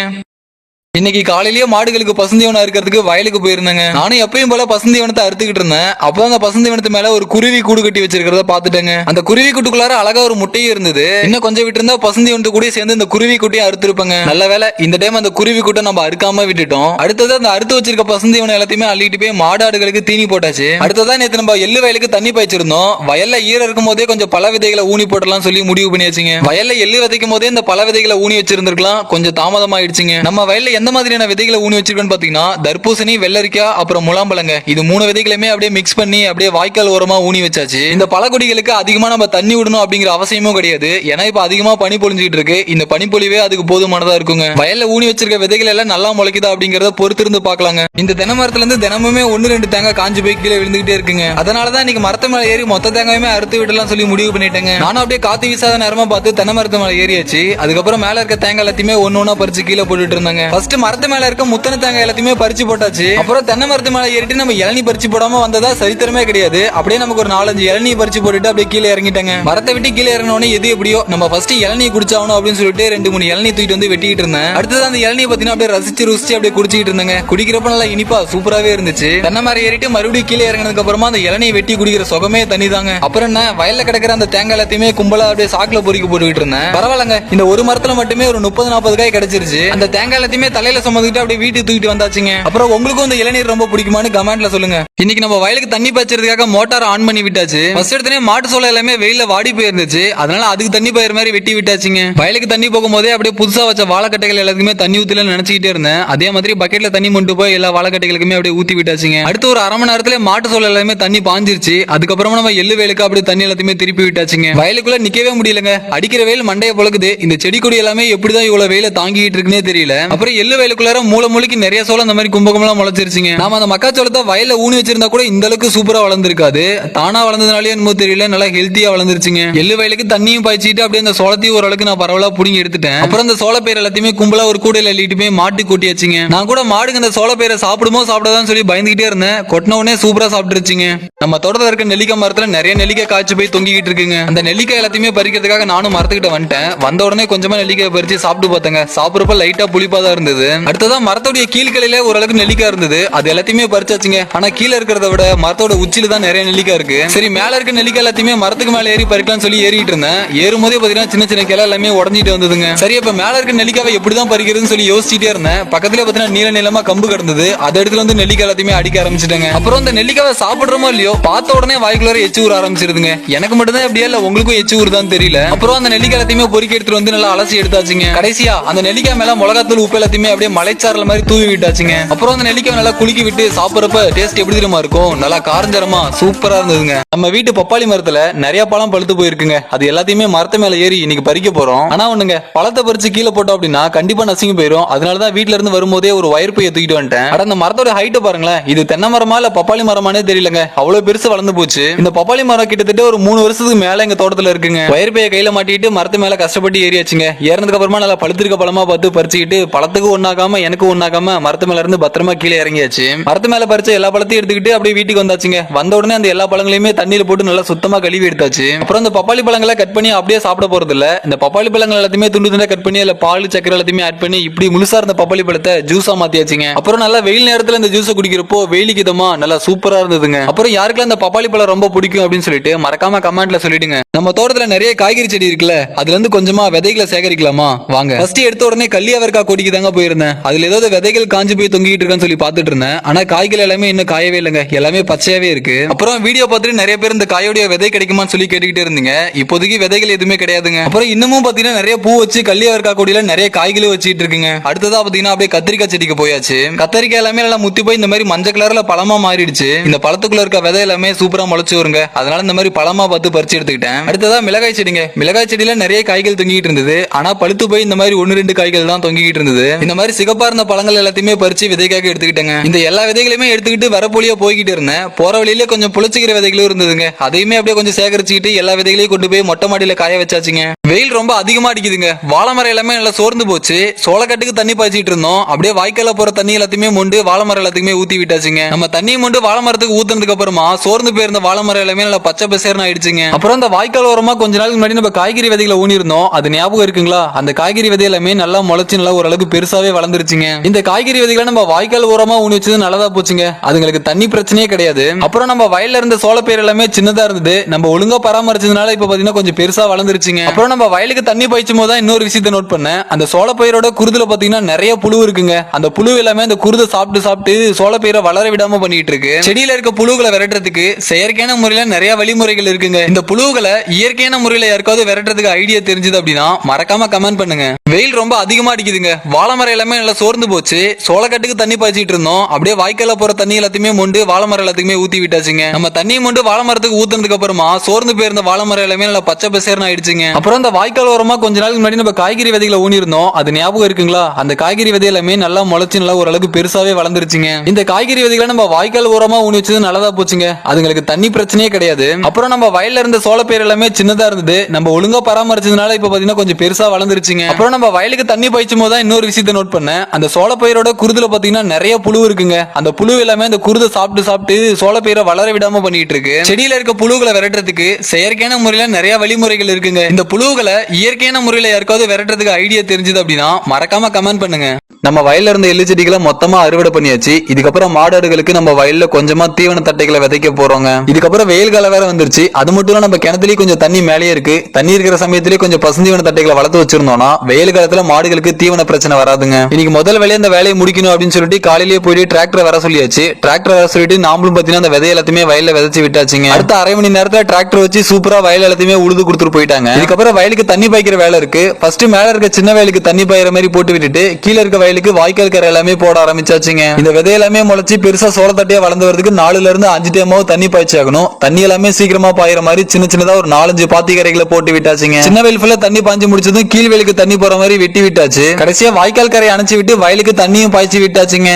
இன்னைக்கு காலையிலேயே மாடுகளுக்கு பசுந்தீவனம் இருக்கிறதுக்கு வயலுக்கு போயிருந்தேங்க. நானும் எப்பயும் போல பசுந்தீவனத்தை அறுத்துக்கிட்டு இருந்தேன். அப்போ அந்த பசுந்தீவனத்து மேல ஒரு குருவி கூடு கட்டி வச்சிருக்கிறத பாத்துட்டேங்க அந்த குருவி கூட்டுக்குள்ளார அழகா ஒரு முட்டையும் இருந்தது. இன்னும் கொஞ்சம் விட்டு இருந்தா பசுந்தீவனத்து கூட சேர்ந்து இந்த குருவி குட்டியும் அறுத்துருப்பங்க. நல்ல வேலை இந்த டைம் அந்த குருவி கூட்டை நம்ம அறுக்காம விட்டுட்டோம். அடுத்தது அந்த அறுத்து வச்சிருக்க பசுந்தீவனம் எல்லாத்தையுமே அள்ளிட்டு போய் மாடு ஆடுகளுக்கு தீனி போட்டாச்சு. அடுத்ததான் நேற்று நம்ம எள்ளு வயலுக்கு தண்ணி பாய்ச்சிருந்தோம். வயல்ல ஈர இருக்கும் போதே கொஞ்சம் பல விதைகளை ஊனி போடலாம் சொல்லி முடிவு பண்ணியாச்சுங்க. வயல்ல எள்ளு விதைக்கும் போதே இந்த பல விதைகளை ஊனி வச்சிருந்திருக்கலாம். கொஞ்சம் தாமதமாயிடுச்சுங்க. நம்ம வயல்ல எந்த மாதிரியான விதைகளை ஊனி வச்சிருக்கோம்னு பாத்தீங்கன்னா தர்பூசணி வெள்ளரிக்காய் அப்புறம் முலாம்பழங்க. இது மூணு விதைகளுமே அப்படியே மிக்ஸ் பண்ணி அப்படியே வாய்க்கால் ஓரமா ஊனி வச்சாச்சு. இந்த பழக்கொடிகளுக்கு அதிகமா நம்ம தண்ணி விடணும் அப்படிங்கிற அவசியமும் கிடையாது. ஏன்னா இப்ப அதிகமா பனி பொழிஞ்சிட்டு இருக்கு. இந்த பனிப்பொழிவே அதுக்கு போதுமானதா இருக்குங்க. வயல்ல ஊனி வச்சிருக்க விதைகள் எல்லாம் நல்லா முளைக்குதா அப்படிங்கறத பொறுத்திருந்து பார்க்கலாங்க இந்த தென்னை மரத்துல இருந்து தினமுமே ஒன்னு ரெண்டு தேங்காய் காஞ்சு போய் கீழே விழுந்துகிட்டே இருக்குங்க. அதனாலதான் இன்னைக்கு மரத்து மேல ஏறி மொத்த தேங்காயுமே அறுத்து விடலாம் சொல்லி முடிவு பண்ணிட்டேங்க. நானும் அப்படியே காத்து வீசாத நேரமா பார்த்து தென்னை மரத்து மேல ஏறியாச்சு. அதுக்கப்புறம் மேல இருக்க தேங்காய் எல்லாத்தையுமே ஒன்னு ஒன்னா பறிச்சு கீழே போட்டுட்டு இருந்தாங்க. ஃபர்ஸ்ட் மரத்து மேல இருக்க முத்தன தேங்காய் எல்லாத்தையுமே பறிச்சு போட்டாச்சு. அப்புறம் தென்னை மரத்து மேல ஏறிட்டு நம்ம இளநீ பறிச்சு போடாம வந்ததா சரித்திரமே கிடையாது. அப்படியே நமக்கு ஒரு நாலஞ்சு இளநீ பறிச்சு போட்டுட்டு அப்படியே கீழே இறங்கிட்டாங்க. மரத்தை விட்டு கீழே இறங்கினோடனே எது எப்படியோ நம்ம ஃபர்ஸ்ட் இளநீ குடிச்சாகணும் அப்படின்னு சொல்லிட்டு ரெண்டு மூணு இளநீ தூக்கிட்டு வந்து வெட்டிட்டு இருந்தேன். அடுத்தது அந்த இளநீ பாத்தீங்கன்னா அப்படியே ரசிச்சு ருசிச்சு அப்படியே குடிச்சிட்டு இருந்தாங்க. குடிக்கிறப்ப நல்லா இனிப்பா சூப்பராவே இருந்துச்சு. தென்னை மரம் ஏறிட்டு மறுபடியும் கீழே இறங்கினதுக்கு அப்புறமா அந்த இளநீ வெட்டி குடிக்கிற சுகமே தனி தாங்க அப்புறம் என்ன வயல்ல கிடக்கிற அந்த தேங்காய் எல்லாத்தையுமே கும்பலா அப்படியே சாக்குல பொறுக்கி போட்டுக்கிட்டு இருந்தேன். பரவாயில்லங்க இந்த ஒரு மரத்துல மட்டுமே ஒரு முப்பது நாற்பது காய் கிடைச்சிருச்சு. அந்த தேங்காய் எல்லாத்தையுமே தலையில சுமந்துக்கிட்டு அப்படியே வீட்டுக்கு தூக்கிட்டு வந்தாச்சுங்க. அப்புறம் உங்களுக்கும் இந்த இளநீர் ரொம்ப பிடிக்குமான்னு கமெண்ட்ல சொல்லுங்க. இன்னைக்கு நம்ம வயலுக்கு தண்ணி பாய்ச்சறதுக்காக மோட்டார் ஆன் பண்ணி விட்டாச்சு. ஃபர்ஸ்ட் எடுத்தனே மாட்டு சோளம் எல்லாமே வெயில வாடி போயிருந்துச்சு. அதனால அதுக்கு தண்ணி பயிர் மாதிரி வெட்டி விட்டாச்சுங்க. வயலுக்கு தண்ணி போகும்போதே அப்படியே புதுசா வச்ச வாழைக்கட்டைகள் எல்லாத்துக்குமே தண்ணி ஊத்தில நினைச்சிக்கிட்டே இருந்தேன். அதே மாதிரி பக்கெட்ல தண்ணி கொண்டு போய் எல்லா வாழைக்கட்டைகளுக்குமே அப்படியே ஊத்தி விட்டாச்சுங்க. அடுத்து ஒரு அரை மணி நேரத்துல மாட்டு சோளம் எல்லாமே தண்ணி பாஞ்சிருச்சு. அதுக்கப்புறமா நம்ம எள்ளு வேலுக்கு அப்படியே தண்ணி எல்லாத்தையுமே திருப்பி விட்டாச்சுங்க. வயலுக்குள்ள நிக்கவே முடியலங்க. அடிக்கிற வெயில் மண்டைய பொழுக்குது. இந்த செடி கொடி எல்லாமே எப்படிதான் இவ்வளவு வெயில தாங்கிட்டு இருக்குன்னே தெரியல. அப்புறம் எள்ளு நெல்லு வயலுக்குள்ளார மூல மூலிக்கு நிறைய சோளம் அந்த மாதிரி கும்பகமெல்லாம் முளைச்சிருச்சுங்க. நாம அந்த மக்காச்சோளத்தை வயல ஊனி வச்சிருந்தா கூட இந்த அளவுக்கு சூப்பரா வளர்ந்துருக்காது. தானா வளர்ந்ததுனாலே என்னமோ தெரியல நல்லா ஹெல்த்தியா வளர்ந்துருச்சுங்க. எள்ளு வயலுக்கு தண்ணியும் பாய்ச்சிட்டு அப்படியே அந்த சோளத்தையும் ஓரளவுக்கு நான் பரவலா புடிங்கி எடுத்துட்டேன். அப்புறம் அந்த சோளப்பயிர் எல்லாத்தையுமே கும்பலா ஒரு கூடையில அள்ளிட்டு போய் மாட்டு கொட்டியாச்சுங்க. நான் கூட மாடுங்க அந்த சோளப்பயிரை சாப்பிடுமோ சாப்பிடாதான்னு சொல்லி பயந்துகிட்டே இருந்தேன். கொட்டின உடனே சூப்பரா சாப்பிட்டுருச்சுங்க. நம்ம தோட்டத்தில் இருக்க நெல்லிக்காய் மரத்துல நிறைய நெல்லிக்காய் காய்ச்சி போய் தொங்கிக்கிட்டு இருக்குங்க. அந்த நெல்லிக்காய் எல்லாத்தையுமே பறிக்கிறதுக்காக நானும் மரத்துக்கிட்ட வந்துட்டேன். வந்த உடனே கொஞ்சமா நெல்லிக்காய் பறிச்சு சாப்பிட்டு பார்த்தேங்க. சாப்பிட்றப்ப லைட்டா புளிப்பா தான் இருந்தது. அடுத்ததா மரத்தோடைய கீழ்கலையில ஓரளவுக்கு நெல்லிக்காய் இருந்தது. அது எல்லாத்தையுமே பறிச்சாச்சுங்க. ஆனா கீழே இருக்கிறத விட மரத்தோட உச்சில தான் நிறைய நெல்லிக்காய் இருக்கு. சரி மேல இருக்க நெல்லிக்காய் எல்லாத்தையுமே மரத்துக்கு மேல ஏறி பறிக்கலாம்னு சொல்லி ஏறிட்டு இருந்தேன். ஏறும் போதே பாத்தீங்கன்னா சின்ன சின்ன கிளை எல்லாமே உடஞ்சிட்டு வந்ததுங்க. சரி இப்ப மேல இருக்க நெல்லிக்காவை எப்படிதான் பறிக்கிறதுன்னு சொல்லி யோசிச்சுட்டே இருந்தேன். பக்கத்துல பாத்தீங்கன்னா நீல நீளமா கம்பு கிடந்தது. அதை இடத்துல வந்து நெல்லிக்காய் எல்லாத்தையுமே அடிக்க ஆரம்பிச்சிட்டாங்க. அப்புறம் இந்த நெல்லிக்காவை சாப்பிடுறோமோ இல்லையோ பார்த்த உடனே வாய்க்குள்ளார எச்சு ஊற ஆரம்பிச்சிருதுங்க. எனக்கு மட்டும் தான் எப்படியா இல்ல உங்களுக்கும் எச்சு ஊறுதான்னு தெரியல. அப்புறம் அந்த நெல்லிக்காய் எல்லாத்தையுமே பொறுக்கி எடுத்துட்டு வந்து நல்லா அலசி எடுத்தாச்சுங்க. கடைசியா அந்த நெல்லிக்காய் மேல மிளகாத்தூள் உப்பு எல்லாத்தையுமே அப்படியே மலைச்சாரல மாதிரி தூவி விட்டாச்சுங்க. அப்புறம் அந்த நெல்லிக்காய் நல்லா குலுக்கி விட்டு சாப்பிடுறப்ப டேஸ்ட் எப்படி தெரியுமா இருக்கும்? நல்லா காரஞ்சரமா சூப்பரா இருந்ததுங்க. நம்ம வீட்டு பப்பாளி மரத்துல நிறைய பழம் பழுத்து போயிருக்குங்க. அது எல்லாத்தையுமே மரத்து மேல ஏறி இன்னைக்கு பறிக்க போறோம். ஆனா ஒண்ணுங்க பழத்தை பறிச்சு கீழே போட்டோம் அப்படின்னா கண்டிப்பா நசுங்கி போயிடும் அதனாலதான் வீட்டுல இருந்து வரும்போதே ஒரு வயர் பைய தூக்கிட்டு வந்துட்டேன். ஆனா அந்த மரத்தோட ஹைட் பாருங்களேன். இது தென்னை மரமா இல்ல பப்பாளி மரமானே தெரியலங்க. அவ்வளவு பெருசு வளர்ந்து போச்சு. இந்த பப்பாளி மரம் கிட்டத்தட்ட ஒரு மூணு வருஷத்துக்கு மேல எங்க தோட்டத்துல இருக்குங்க. வயர் பைய கையில மாட்டிட்டு மரத்து மேல கஷ்டப்பட்டு ஏறியாச்சுங்க. ஏறினதுக்கு அப்புறமா நல்லா பழுத்திருக்க பழமா பார்த்து பறிச்சுக்கிட்டு பழத்துக்கு ஒண்ணாகாம எனக்கு ஒண்ணாகாம மரத்து மேல இருந்து பத்திரமா கீழே இறங்கியாச்சு. மரத்து மேல பறிச்ச எல்லா பழத்தையும் எடுத்துக்கிட்டு அப்படியே வீட்டுக்கு வந்தாச்சுங்க. வந்த உடனே அந்த எல்லா பழங்களையுமே தண்ணியில போட்டு நல்லா சுத்தமா கழுவி எடுத்தாச்சு. அப்புறம் இந்த பப்பாளி பழங்களை கட் பண்ணி அப்படியே சாப்பிட போறது இல்ல இந்த பப்பாளி பழங்கள் எல்லாத்தையுமே துண்டு துண்டா கட் பண்ணி இல்ல பால் சக்கரை எல்லாத்தையுமே ஆட் பண்ணி இப்படி முழுசா இருந்த பப்பாளி பழத்தை ஜூஸா மாத்தியாச்சுங்க. அப்புறம் நல்லா வெயில் நேரத்துல இந்த ஜூஸை குடிக்கிறப்போ வெயிலுக்கு இதமா நல்லா சூப்பரா இருந்ததுங்க. அப்புறம் யாருக்கெல்லாம் இந்த பப்பாளி பழம் ரொம்ப பிடிக்கும் அப்படின்னு சொல்லிட்டு மறக்காம கமெண்ட்ல சொல்லிடுங்க. நம்ம தோட்டத்துல நிறைய காய்கறி செடி இருக்குல்ல அதுல இருந்து கொஞ்சமா விதைகளை சேகரிக்கலாமா? வாங்க. ஃபர்ஸ்ட் எடுத்த உடனே கள்ளி அவரைக்காய் கொடிக்கு தாங்க போயிருந்தேன். அதுல ஏதாவது விதைகள் காஞ்சு போய் தொங்கிட்டு இருக்கான்னு சொல்லி பார்த்துட்டு இருந்தேன். ஆனா காய்கள் எல்லாமே இன்னும் காயவே இல்லைங்க. எல்லாமே பச்சையாவே இருக்கு. அப்புறம் வீடியோ பார்த்துட்டு நிறைய பேர் இந்த காயோடைய விதை கிடைக்குமான்னு சொல்லி கேட்டுக்கிட்டே இருந்தீங்க. இப்போதைக்கு விதைகள் எதுவுமே கிடையாதுங்க. அப்புறம் இன்னமும் பாத்தீங்கன்னா நிறைய பூ வச்சு கள்ளி அவரைக்காய் கொடியில நிறைய காய்களும் வச்சுட்டு இருக்குங்க. அடுத்ததா பாத்தீங்கன்னா அப்படியே கத்திரிக்காய் செடிக்கு போயாச்சு. கத்திரிக்காய் எல்லாமே நல்லா முத்தி போய் இந்த மாதிரி மஞ்சள் கலர்ல பழமா மாறிடுச்சு. இந்த பழத்துக்குள்ள இருக்க விதை எல்லாமே சூப்பரா முளைச்சு வருங்க. அதனால இந்த மாதிரி பழமா பார்த்து பறிச்சு எடுத்துக்கிட்டேன். அடுத்ததா மிளகாய் செடிங்க. மிளகாய் செடியில நிறைய காய்கள் தொங்கிட்டு இருந்தது. ஆனா பழுத்து போய் இந்த மாதிரி ஒன்னு ரெண்டு காய்கள் தான் தொங்கிட்டு இருந்தது. இந்த மாதிரி சிகப்பா இருந்த பழங்கள் எல்லாத்தையுமே பறிச்சு விதைக்காக எடுத்துக்கிட்டேங்க. இந்த எல்லா விதைகளையுமே எடுத்துக்கிட்டு வரப்போலியா போய்கிட்டு இருந்தேன். போற வழியில கொஞ்சம் புளிச்சுக்கிற விதைகளும் இருந்ததுங்க. அதையுமே அப்படியே கொஞ்சம் சேகரிச்சுக்கிட்டு எல்லா விதைகளையும் கொண்டு போய் மொட்டை மாடியில காய வச்சாச்சுங்க. வெயில் ரொம்ப அதிகமா அடிக்குதுங்க. வாழை மரம் எல்லாமே நல்லா சோர்ந்து போச்சு. சோளக்கட்டுக்கு தண்ணி பாய்ச்சிட்டு இருந்தோம். அப்படியே வாய்க்கால போற தண்ணி எல்லாத்தையுமே மொண்டு வாழை மரம் எல்லாத்துக்குமே ஊத்தி விட்டாச்சுங்க. நம்ம தண்ணியை மொண்டு வாழை மரத்துக்கு ஊத்துனதுக்கு அப்புறமா சோர்ந்து போயிருந்த வாழை மரம் எல்லாமே நல்லா பச்சை பசேர்னு ஆயிடுச்சுங்க. அப்புறம் அந்த வாய்க்கால் ஓரமா கொஞ்ச நாளுக்கு முன்னாடி நம்ம காய்கறி விதைகளை ஊனி இருந்தோம் அது ஞாபகம் இருக்குங்களா? அந்த காய்கறி விதை எல்லாமே நல்லா முளைச்சு நல்லா ஓரளவுக்கு பெருசாவே வளர்ந்துருச்சுங்க. இந்த காய்கறி விதைகளை நம்ம வாய்க்கால் ஓரமா ஊனி வச்சது நல்லதா போச்சுங்க. அதுங்களுக்கு தண்ணி பிரச்சனையே கிடையாது. அப்புறம் நம்ம வயல்ல இருந்த சோளப்பயிர் எல்லாமே சின்னதா இருந்தது. நம்ம ஒழுங்கா பராமரிச்சதுனால இப்ப பாத்தீங்கன்னா கொஞ்சம் பெருசா வளர்ந்துருச்சுங்க. அப்புறம் நம்ம வயலுக்கு தண்ணி பாய்ச்சும் போது தான் இன்னொரு விஷயத்தை நோட் பண்ணேன். அந்த சோளப்பயிரோட குருதுல பாத்தீங்கன்னா நிறைய புழு இருக்குங்க. அந்த புழு எல்லாமே அந்த குருதை சாப்பிட்டு சாப்பிட்டு சோளப்பயிரை வளர விடாம பண்ணிட்டு இருக்கு. செடியில இருக்க புழுகளை விரட்டுறதுக்கு செயற்கையான முறையில நிறைய வழிமுறைகள் இருக்குங்க. இந்த புழுகளை இயற்கையான முறையில யாருக்காவது விரட்டுறதுக்கு ஐடியா தெரிஞ்சது அப்படின்னா மறக்காம கமெண்ட் பண்ணுங்க. வெயில் ரொம்ப அதிகமா அடிக்குதுங்க. வாழை மரம் எல்லாமே நல்லா சோர்ந்து போச்சு. சோளக்கட்டுக்கு தண்ணி பாய்ச்சிட்டு இருந்தோம். அப்படியே வாய்க்கால போற தண்ணி எல்லாத்தையுமே மொண்டு வாழை மரம் எல்லாத்துக்குமே ஊத்தி விட்டாச்சுங்க. நம்ம தண்ணியை மொண்டு வாழை மரத்துக்கு ஊத்துனதுக்கு அப்புறமா சோர்ந்து போயிருந்த வாழை மரம் எல்லாமே நல்லா பச்சை பசேர்னு ஆயிடுச்சுங்க. அப்புறம் அந்த வாய்க்கால் ஓரமா கொஞ்ச நாளுக்கு முன்னாடி நம்ம காய்கறி விதைகளை ஊனிருந்தோம் அது ஞாபகம் இருக்குங்களா? அந்த காய்கறி விதை எல்லாமே நல்லா முளைச்சு நல்லா ஓரளவுக்கு பெருசாவே வளர்ந்துருச்சுங்க. இந்த காய்கறி விதைகளை நம்ம வாய்க்கால் ஓரமா ஊனி வச்சது நல்லதா போச்சுங்க. அதுங்களுக்கு தண்ணி பிரச்சனையே கிடையாது. அப்புறம் நம்ம வயல்ல இருந்த சோளப்பயிர் எல்லாமே சின்னதா இருந்தது. நம்ம ஒழுங்கா பராமரிச்சதுனால இப்ப பாத்தீங்கன்னா கொஞ்சம் பெருசா வளர்ந்துருச்சுங்க. அப்புறம் நம்ம வயலுக்கு தண்ணி பாய்ச்சும் போது இன்னொரு விஷயத்தை நோட் பண்ணேன். அந்த சோளப்பயிரோட குருதுல பாத்தீங்கன்னா நிறைய புழு இருக்குங்க. அந்த புழு எல்லாமே அந்த குருதை சாப்பிட்டு சாப்பிட்டு சோளப்பயிரை வளர விடாம பண்ணிட்டு இருக்கு. செடியில இருக்க புழுகளை விரட்டுறதுக்கு செயற்கையான முறையில நிறைய வழிமுறைகள் இருக்குங்க. இந்த புழுகளை இயற்கையான முறையில யாருக்காவது விரட்டுறதுக்கு ஐடியா தெரிஞ்சது அப்படின்னா மறக்காம கமெண்ட் பண்ணுங்க. நம்ம வயல்ல இருந்த எள்ளு செடிகளை மொத்தமா அறுவடை பண்ணியாச்சு. இதுக்கப்புறம் மாடாடுகளுக்கு நம்ம வயல்ல கொஞ்சமா தீவன தட்டைகளை விதைக்க போறோங்க. இதுக்கப்புறம் வெயில் காலம் வேற வந்துருச்சு. அது மட்டும் இல்ல நம்ம கிணத்துலயும் கொஞ்சம் தண்ணி மேலேயே இருக்கு. தண்ணி இருக்கிற சமயத்திலேயே கொஞ்சம் பசுந்தீவன தட்டைகளை வளர்த்து வச்சிருந்தோம்னா வெயில் காலத்துல மாடுகளுக்கு தீவன பிரச்சனை வராதுங்க. இன்னைக்கு முதல் வேலையை அந்த வேலையை முடிக்கணும் அப்படின்னு சொல்லிட்டு காலையிலேயே போயிட்டு டிராக்டர் வர சொல்லியாச்சு. டிராக்டர் வர சொல்லிட்டு நாமளும் பாத்தீங்கன்னா அந்த விதை எல்லாத்தையுமே வயல்ல விதைச்சு விட்டாச்சுங்க. அடுத்த அரை மணி நேரத்துல டிராக்டர் வச்சு சூப்பரா வயல் எல்லாத்தையுமே உழுது கொடுத்துட்டு போயிட்டாங்க. இதுக்கப்புறம் வயலுக்கு தண்ணி பாய்க்கிற வேலை இருக்கு. ஃபர்ஸ்ட் மேல இருக்க சின்ன வயலுக்கு தண்ணி பாயிற மாதிரி போட்டு விட்டுட்டு கீழே இருக்க வயலுக்கு வாய்க்கால் கரை எல்லாமே போட ஆரம்பிச்சாச்சுங்க. இந்த விதை எல்லாமே முளைச்சு பெருசா சோளத்தட்டையா வளர்ந்து வரதுக்கு நாலுல இருந்து அஞ்சு டைமாவது தண்ணி பாய்ச்சாகணும் தண்ணி எல்லாமே சீக்கிரமா பாயிற மாதிரி சின்ன சின்னதா ஒரு நாலஞ்சு பாத்தி கரைகளை போட்டு விட்டாச்சுங்க. சின்ன வயல் ஃபுல்லா தண்ணி பாஞ்சு முடிச்சதும் கீழ் வயலுக்கு தண்ணி போற மாதிரி வெட்டி விட்டாச்சு. கடைசியா வாய்க்கால் கரை அணைச்சு விட்டு வயலுக்கு தண்ணியும் பாய்ச்சி விட்டாச்சுங்க.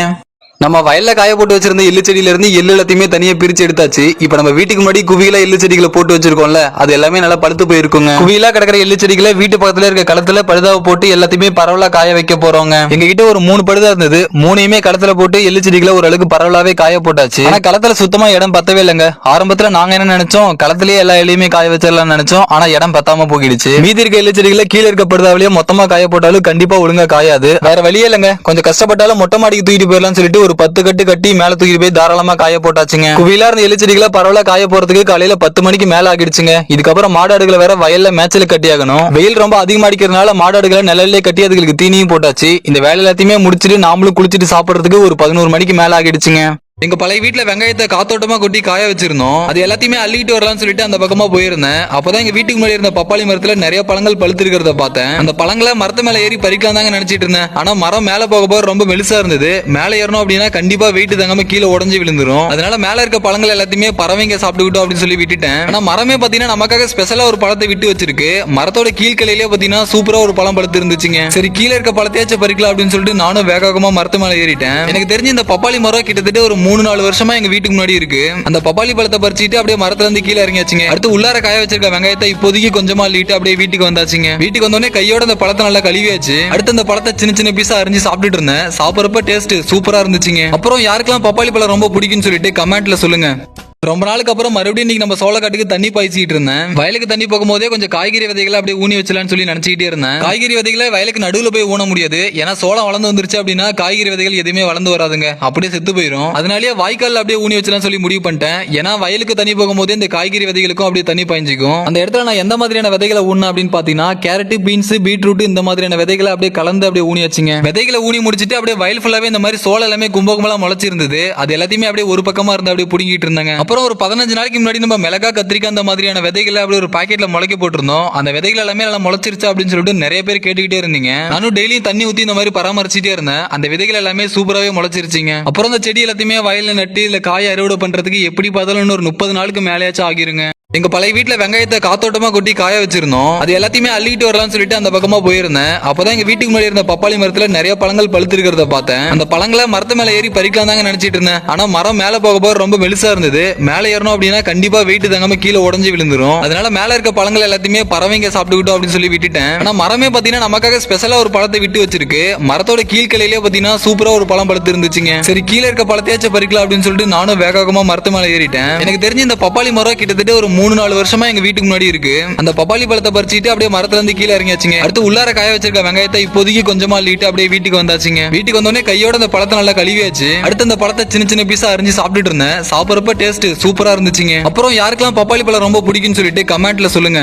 நம்ம வயல்ல காய போட்டு வச்சிருந்த எள்ளு செடியில இருந்து எள்ளு எல்லாத்தையுமே தனியா பிரிச்சு எடுத்தாச்சு. இப்ப நம்ம வீட்டுக்கு முன்னாடி குவியில எள்ளு செடிகளை போட்டு வச்சிருக்கோம்ல அது எல்லாமே நல்லா பழுத்து போயிருக்குங்க. குவியில கிடக்கிற எள்ளு செடிகளை வீட்டு பக்கத்துல இருக்க களத்துல பழுதாவை போட்டு எல்லாத்தையுமே பரவலா காய வைக்க போறோங்க. எங்க கிட்ட ஒரு மூணு பழுதா இருந்தது. மூணையுமே களத்துல போட்டு எள்ளு செடிகளை ஓரளவுக்கு பரவலாவே காய போட்டாச்சு. ஆனா களத்துல சுத்தமா இடம் பத்தவே இல்லைங்க. ஆரம்பத்துல நாங்க என்ன நினைச்சோம்? களத்திலேயே எல்லா எல்லையுமே காய வச்சிடலாம்னு நினைச்சோம். ஆனா இடம் பத்தாம போகிடுச்சு. மீதி இருக்க எள்ளு செடிகளை கீழே இருக்க படுதாவிலேயே மொத்தமா காய போட்டாலும் கண்டிப்பா ஒழுங்கா காயாது. வேற வழியே இல்லைங்க. கொஞ்சம் கஷ்டப்பட்டாலும் மொட்டை மாடிக்கு தூக்கிட்டு போயிடலாம்னு சொல்லிட்டு ஒரு பத்து கட்டு கட்டி மேல தூக்கி போய் தாராளமா காய போட்டாச்சுங்க. குவிலா இருந்த எலிச்செடிகளை பரவாயில்ல பரவலா காய போறதுக்கு காலையில பத்து மணிக்கு மேல ஆகிடுச்சுங்க. இதுக்கப்புறம் மாடாடுகளை வேற வயல்ல மேய்ச்சல் கட்டி ஆகணும் வெயில் ரொம்ப அதிகமா அடிக்கிறதுனால மாடாடுகளை நிழல்லே கட்டி அதுகளுக்கு தீனியும் போட்டாச்சு. இந்த வேலை எல்லாத்தையுமே முடிச்சிட்டு நாமளும் குளிச்சுட்டு சாப்பிடுறதுக்கு ஒரு பதினோரு மணிக்கு மேல ஆகிடுச்சுங்க. எங்க பழைய வீட்டுல வெங்காயத்தை காத்தோட்டமா கொட்டி காய வச்சிருந்தோம். அது எல்லாத்தையுமே அள்ளிட்டு வரலாம்னு சொல்லிட்டு அந்த பக்கமா போயிருந்தேன். அப்பதான் எங்க வீட்டுக்கு முன்னாடி இருந்த பப்பாளி மரத்துல நிறைய பழங்கள் பழுத்து இருக்கிறத பார்த்தேன். அந்த பழங்களை மரத்து மேல ஏறி பறிக்கலாம் தாங்க நினைச்சிட்டு இருந்தேன். ஆனா மரம் மேல போக போக ரொம்ப மெலிசா இருந்தது. மேல ஏறணும் அப்படின்னா கண்டிப்பா வெயிட் தங்காம கீழே உடஞ்சு விழுந்துரும். அதனால மேல இருக்க பழங்கள் எல்லாத்தையுமே பறவைங்க சாப்பிட்டுக்கிட்டோம் அப்படின்னு சொல்லி விட்டுட்டேன். ஆனா மரமே பாத்தீங்கன்னா நமக்காக ஸ்பெஷலா ஒரு பழத்தை விட்டு வச்சிருக்கு. மரத்தோட கீழ்கிளையிலே பாத்தீங்கன்னா சூப்பரா ஒரு பழம் பழுத்து இருந்துச்சுங்க சரி கீழே இருக்க பழத்தையாச்சும் பறிக்கலாம் அப்படின்னு சொல்லிட்டு நானும் வேக வேகமா மரத்து மேல ஏறிட்டேன். எனக்கு தெரிஞ்சு இந்த பப்பாளி மரம் கிட்டத்தட்ட ஒரு மூணு மூணு நாலு வருஷமா எங்க வீட்டுக்கு முன்னாடி இருக்கு. அந்த பப்பாளி பழத்தை பறிச்சுட்டு அப்படியே மரத்துல இருந்து கீழே இறங்கியாச்சுங்க. அடுத்து உள்ளார காய வச்சிருக்க வெங்காயத்தை இப்போதைக்கு கொஞ்சமா அள்ளிட்டு அப்படியே வீட்டுக்கு வந்தாச்சுங்க. வீட்டுக்கு வந்தோடனே கையோட அந்த பழத்தை நல்லா கழுவியாச்சு. அடுத்து அந்த பழத்தை சின்ன சின்ன பீஸா அரிஞ்சு சாப்பிட்டுட்டு இருந்தேன். சாப்பிட்றப்ப டேஸ்ட் சூப்பரா இருந்துச்சுங்க. அப்புறம் யாருக்கெல்லாம் பப்பாளி பழம் ரொம்ப பிடிக்கும்னு சொல்லிட்டு கமெண்ட்ல சொல்லுங்க. ரொம்ப நாளுக்கு அப்புறம் மறுபடியும் இன்னைக்கு நம்ம சோளக்காட்டுக்கு தண்ணி பாய்ச்சிட்டு இருந்தேன். வயலுக்கு தண்ணி போகும்போதே கொஞ்சம் காய்கறி விதைகளை அப்படியே ஊனி வச்சலாம்னு சொல்லி நினைச்சிட்டே இருந்தேன். காய்கறி விதைகளை வயலுக்கு நடுவில் போய் ஊன முடியாது. ஏன்னா சோளம் வளர்ந்து வந்துருச்சு அப்படின்னா காய்கறி விதைகள் எதுவுமே வளர்ந்து வராதுங்க. அப்படியே செத்து போயிடும் அதனாலேயே வாய்க்கால் அப்படியே ஊனி வச்சலாம் சொல்லி முடிவு பண்ணிட்டேன். ஏன்னா வயலுக்கு தண்ணி போகும்போதே இந்த காய்கறி விதைகளுக்கும் அப்படியே தண்ணி பாய்ஞ்சிக்கும். அந்த இடத்துல நான் எந்த மாதிரியான விதைகளை ஊன அப்படின்னு பாத்தீங்கன்னா கேரட் பீன்ஸ் பீட்ரூட் இந்த மாதிரியான விதைகளை அப்படியே கலந்து அப்படியே ஊனி வச்சுங்க. விதைகளை ஊனி முடிச்சிட்டு அப்படியே வயல் ஃபுல்லாவே இந்த மாதிரி சோளம் எல்லாமே கும்ப முளைச்சிருந்தது. அது எல்லாத்தையுமே அப்படியே ஒரு பக்கமா இருந்து அப்படியே புடுங்கிட்டு இருந்தாங்க. அப்புறம் ஒரு பதினஞ்சு நாளைக்கு முன்னாடி நம்ம மிளகா கத்திரிக்காய் அந்த மாதிரியான விதைகளை அப்படியே ஒரு பாக்கெட்ல முளைக்க போட்டிருந்தோம். அந்த விதைகள் எல்லாமே நல்லா முளைச்சிருச்சா அப்படின்னு சொல்லிட்டு நிறைய பேர் கேட்டுக்கிட்டே இருந்தீங்க. நானும் டெய்லியும் தண்ணி ஊத்தி இந்த மாதிரி பராமரிச்சுட்டே இருந்தேன். அந்த விதைகள் எல்லாமே சூப்பராகவே முளைச்சிருச்சிங்க. அப்புறம் அந்த செடி எல்லாத்தையுமே வயலில் நட்டு இல்லை காய் அறுவடை பண்றதுக்கு எப்படி பார்த்தாலும் ஒரு முப்பது நாளுக்கு மேலேயாச்சும் ஆகிருங்க. எங்க பழைய வீட்டுல வெங்காயத்தை காத்தோட்டமா கொட்டி காய வச்சிருந்தோம். அது எல்லாத்தையுமே அள்ளிட்டு வரலாம்னு சொல்லிட்டு அந்த பக்கமா போயிருந்தேன். அப்பதான் எங்க வீட்டுக்கு முன்னாடி இருந்த பப்பாளி மரத்துல நிறைய பழங்கள் பழுத்து இருக்கிறத பார்த்தேன். அந்த பழங்களை மரத்து மேல ஏறி பறிக்கலாம் தாங்க நினைச்சிட்டு இருந்தேன். ஆனா மரம் மேல போக போக ரொம்ப மெலிசா இருந்தது. மேல ஏறணும் அப்படின்னா கண்டிப்பா வெயிட் தங்காம கீழே உடஞ்சு விழுந்துரும். அதனால மேல இருக்க பழங்கள் எல்லாத்தையுமே பறவைங்க சாப்பிட்டுக்கிட்டோம் அப்படின்னு சொல்லி விட்டுட்டேன். ஆனா மரமே பாத்தீங்கன்னா நமக்காக ஸ்பெஷலா ஒரு பழத்தை விட்டு வச்சிருக்கு. மரத்தோட கீழ்கிளையிலே பாத்தீங்கன்னா சூப்பரா ஒரு பழம் பழுத்து இருந்துச்சுங்க சரி கீழே இருக்க பழத்தையாச்சும் பறிக்கலாம் அப்படின்னு சொல்லிட்டு நானும் வேகமாக வேகமா மரத்து மேல ஏறிட்டேன். எனக்கு தெரிஞ்சு இந்த பப்பாளி மரம் கிட்டத்தட்ட ஒரு மூணு நாலு வருஷமா எங்க வீட்டுக்கு முன்னாடி இருக்கு. அந்த பப்பாளி பழத்தை பறிச்சுட்டு அப்படியே மரத்துல இருந்து கீழே இறங்கியாச்சுங்க. அடுத்து உள்ளார காய வச்சிருக்க வெங்காயத்தை இப்போதைக்கு கொஞ்சமா அள்ளிட்டு அப்படியே வீட்டுக்கு வந்தாச்சுங்க. வீட்டுக்கு வந்தோடனே கையோட அந்த பழத்தை நல்லா கழுவியாச்சு. அடுத்து அந்த பழத்தை சின்ன சின்ன பீஸா அரிஞ்சு சாப்பிட்டுட்டு இருந்தேன். சாப்பிட்றப்ப டேஸ்ட் சூப்பரா இருந்துச்சுங்க. அப்புறம் யாருக்கெல்லாம் பப்பாளி பழம் ரொம்ப பிடிக்கும்னு சொல்லிட்டு கமெண்ட்ல சொல்லுங்க.